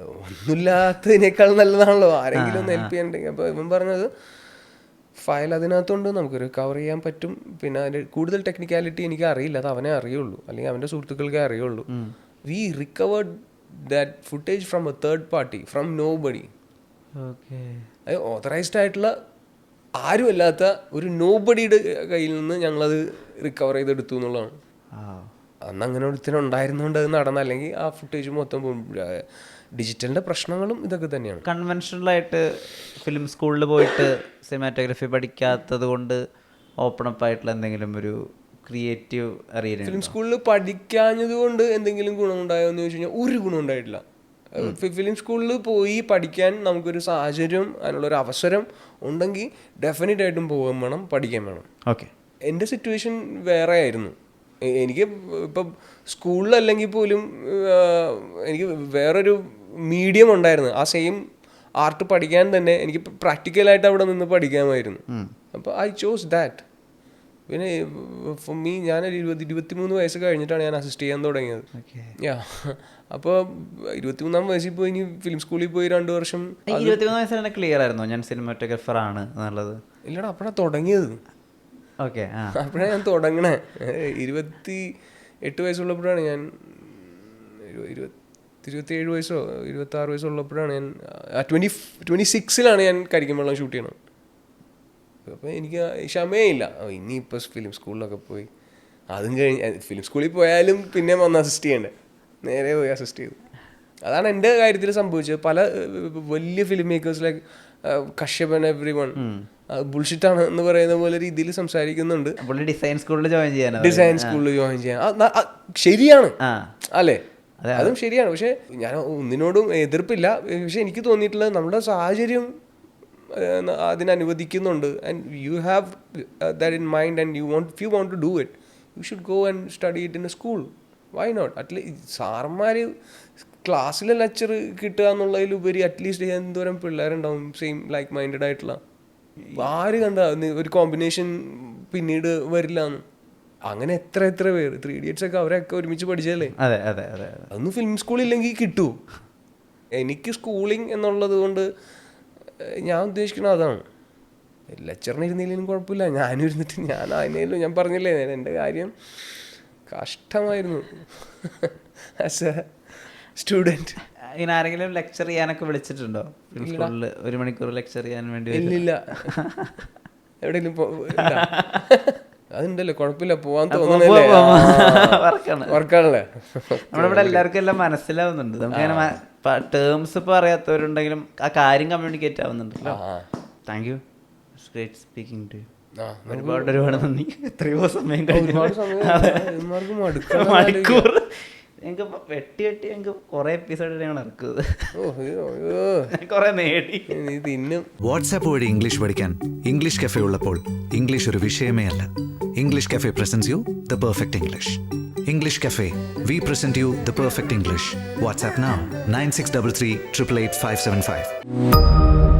ഒന്നുമില്ലാത്തതിനേക്കാൾ നല്ലതാണല്ലോ. ആരെങ്കിലും ഒന്ന് ഹെൽപ്പ് ചെയ്യണ്ടെങ്കിൽ അപ്പോൾ ഇവൻ പറഞ്ഞത് ഫയൽ അതിനകത്തുണ്ട്. നമുക്ക് റിക്കവർ ചെയ്യാൻ പറ്റും. പിന്നെ അതിന്റെ കൂടുതൽ ടെക്നിക്കാലിറ്റി എനിക്ക് അറിയില്ല. അത് അവനെ അറിയുള്ളൂ. അല്ലെങ്കിൽ അവന്റെ സുഹൃത്തുക്കൾക്കേ അറിയുള്ളൂ. We recovered that footage from a third party from nobody അത് ഓതറൈസ്ഡ് ആയിട്ടുള്ള ആരുമല്ലാത്ത ഒരു നോ ബഡിയുടെ കയ്യിൽ നിന്ന് ഞങ്ങളത് റിക്കവർ ചെയ്തെടുത്തു എന്നുള്ളതാണ്. അന്ന് അങ്ങനെ ഒരുത്തിനുണ്ടായിരുന്നുകൊണ്ട് അത് നടന്ന. അല്ലെങ്കിൽ ആ ഫുട്ടേജ് മൊത്തം ഡിജിറ്റലിന്റെ പ്രശ്നങ്ങളും ഇതൊക്കെ തന്നെയാണ്. കൺവെൻഷണൽ ആയിട്ട് ഫിലിം സ്കൂളിൽ പോയിട്ട് സിനിമാറ്റോഗ്രഫി പഠിക്കാത്തത് കൊണ്ട് ഓപ്പൺ അപ്പ് ആയിട്ടുള്ള എന്തെങ്കിലും ഒരു ക്രിയേറ്റീവ് അറിയില്ല ഫിലിം സ്കൂളിൽ പഠിക്കാഞ്ഞത് കൊണ്ട് എന്തെങ്കിലും ഗുണമുണ്ടായോ എന്ന് ചോദിച്ചു കഴിഞ്ഞാൽ ഒരു ഗുണം ഉണ്ടായിട്ടില്ല. ഫിലിം സ്കൂളിൽ പോയി പഠിക്കാൻ നമുക്കൊരു സാഹചര്യം അതിനുള്ള ഒരു അവസരം ഉണ്ടെങ്കിൽ ഡെഫിനറ്റ് ആയിട്ടും പോകാൻ വേണം പഠിക്കാൻ വേണം. ഓക്കെ. എന്റെ സിറ്റുവേഷൻ വേറെ ആയിരുന്നു. എനിക്ക് ഇപ്പം സ്കൂളിലല്ലെങ്കിൽ പോലും എനിക്ക് വേറൊരു മീഡിയം ഉണ്ടായിരുന്നു. ആ സെയിം ആർട്ട് പഠിക്കാൻ തന്നെ എനിക്ക് പ്രാക്ടിക്കലായിട്ട് അവിടെ നിന്ന് പഠിക്കാമായിരുന്നു. അപ്പോൾ ഐ ചോസ് ദാറ്റ് പിന്നെ ഫോർ മീ ഞാനൊരു ഇരുപത് ഇരുപത്തിമൂന്ന് വയസ്സ് കഴിഞ്ഞിട്ടാണ് ഞാൻ അസിസ്റ്റ് ചെയ്യാൻ തുടങ്ങിയത്. യാ അപ്പോൾ ഇരുപത്തിമൂന്നാം വയസ്സിൽ പോയി ഇനി ഫിലിം സ്കൂളിൽ പോയി രണ്ട് വർഷം ഇരുപത്തിമൂന്ന് വയസ്സിൽ ക്ലിയർ ആയിരുന്നു? ഞാൻ സിനിമാറ്റോഗ്രഫർ ആണ് എന്നുള്ളത്. ഇല്ലടാ അപ്പോഴാണ് തുടങ്ങിയത്. ഓക്കെ അപ്പോഴാണ് ഞാൻ തുടങ്ങണേ. ഇരുപത്തി എട്ട് വയസ്സുള്ളപ്പോഴാണ് ഞാൻ ഇരു- ഇരുപത്തി ഇരുപത്തിയേഴ് വയസ്സോ ഇരുപത്തി ആറ് വയസ്സോ ഉള്ളപ്പോഴാണ് ഞാൻ ട്വന്റി ട്വന്റി സിക്സിലാണ് ഞാൻ കരിക്കും വെള്ളം ഷൂട്ട് ചെയ്യണം അപ്പോൾ എനിക്ക് ക്ഷമയേ ഇല്ല ഓ, ഇനിയിപ്പോൾ ഫിലിം സ്കൂളിലൊക്കെ പോയി. അതും കഴിഞ്ഞ് ഫിലിം സ്കൂളിൽ പോയാലും പിന്നെ വന്ന് അസിസ്റ്റ് ചെയ്യണ്ടേ? നേരെ പോയി അസിസ്റ്റ് ചെയ്തു. അതാണ് എന്റെ കാര്യത്തിൽ സംഭവിച്ചത്. പല വലിയ ഫിലിം മേക്കേഴ്സ് ലൈക്ക് കശ്യപൻ എവ്രി വൺ ബുൾഷിറ്റാണ് എന്ന് പറയുന്ന പോലെ രീതിയിൽ സംസാരിക്കുന്നുണ്ട്. ഡിസൈൻ സ്കൂളിൽ ജോയിൻ ചെയ്യാൻ ഡിസൈൻ സ്കൂളിൽ ജോയിൻ ചെയ്യാൻ. ശരിയാണ്. അല്ലേ? അതും ശരിയാണ്. പക്ഷെ ഞാൻ ഒന്നിനോടും എതിർപ്പില്ല. പക്ഷെ എനിക്ക് തോന്നിയിട്ടുള്ളത് നമ്മുടെ സാഹചര്യം അതിനനുവദിക്കുന്നുണ്ട് and you have that in mind and you want you want to do it you should go and study it in a school why not at least സാറന്മാർ ക്ലാസ്സിലെ ലെക്ചർ കിട്ടുക എന്നുള്ളതിലുപരി അറ്റ്ലീസ്റ്റ് എന്തോരം പിള്ളേരുണ്ടാവും സെയിം ലൈക്ക് മൈൻഡഡ് ആയിട്ടുള്ള. ആര് കണ്ട ഒരു കോമ്പിനേഷൻ പിന്നീട് വരില്ല എന്ന് അങ്ങനെ എത്ര എത്ര പേര്? ത്രീ ഇഡിയറ്റ്സ് ഒക്കെ അവരൊക്കെ ഒരുമിച്ച് പഠിച്ചല്ലേ അതെ അതെ അതെ അതെ. അതൊന്നും ഫിലിം സ്കൂളില്ലെങ്കിൽ കിട്ടൂ. എനിക്ക് സ്കൂളിംഗ് എന്നുള്ളത് കൊണ്ട് ഞാൻ ഉദ്ദേശിക്കുന്നത് അതാണ്. ലെക്ചറിനിരുന്നില്ലെങ്കിലും കുഴപ്പമില്ല. ഞാനും ഇരുന്നിട്ട് ഞാൻ അതിനേലും ഞാൻ പറഞ്ഞില്ലേ എന്റെ കാര്യം കഷ്ടമായിരുന്നു. ആസ് എ സ്റ്റുഡന്റ് ഇങ്ങനെ ആരെങ്കിലും ലെക്ചർ ചെയ്യാനൊക്കെ വിളിച്ചിട്ടുണ്ടോ? സ്കൂളിൽ ഒരു മണിക്കൂർ ലെക്ചർ ചെയ്യാൻ വേണ്ടി. ഇല്ലില്ല. എവിടെയെങ്കിലും. അതുണ്ടല്ലോ കുഴപ്പമില്ല പോവാൻ തോന്നുന്നില്ലേ വർക്കാണ്. വർക്കാണല്ലേ? നമ്മളിവിടെ എല്ലാവർക്കും എല്ലാം മനസ്സിലാവുന്നുണ്ട്. നമുക്ക് ടേംസ് ഇപ്പൊ അറിയാത്തവരുണ്ടെങ്കിലും ആ കാര്യം communicate ആവുന്നുണ്ടല്ലോ. Thank you great speaking to ഒരുപാട് ഒരുപാട് നന്ദി. എത്രയോ സമയം കഴിഞ്ഞു. മണിക്കൂർ. ഞങ്ങൾക്ക് വെട്ടി വെട്ടി ഞങ്ങൾക്ക് കുറെ എപ്പിസോഡ് ഞങ്ങൾ ഇറക്കുന്നത് കുറെ നേടി നീ തിന്നും വാട്സാപ്പ് വഴി ഇംഗ്ലീഷ് പഠിക്കാൻ ഇംഗ്ലീഷ് കഫേ ഉള്ളപ്പോൾ ഇംഗ്ലീഷ് ഒരു വിഷയമേ അല്ല English cafe presents you the perfect English presents you the perfect English. Perfect English we present you the perfect English. WhatsApp now 9633 888 575.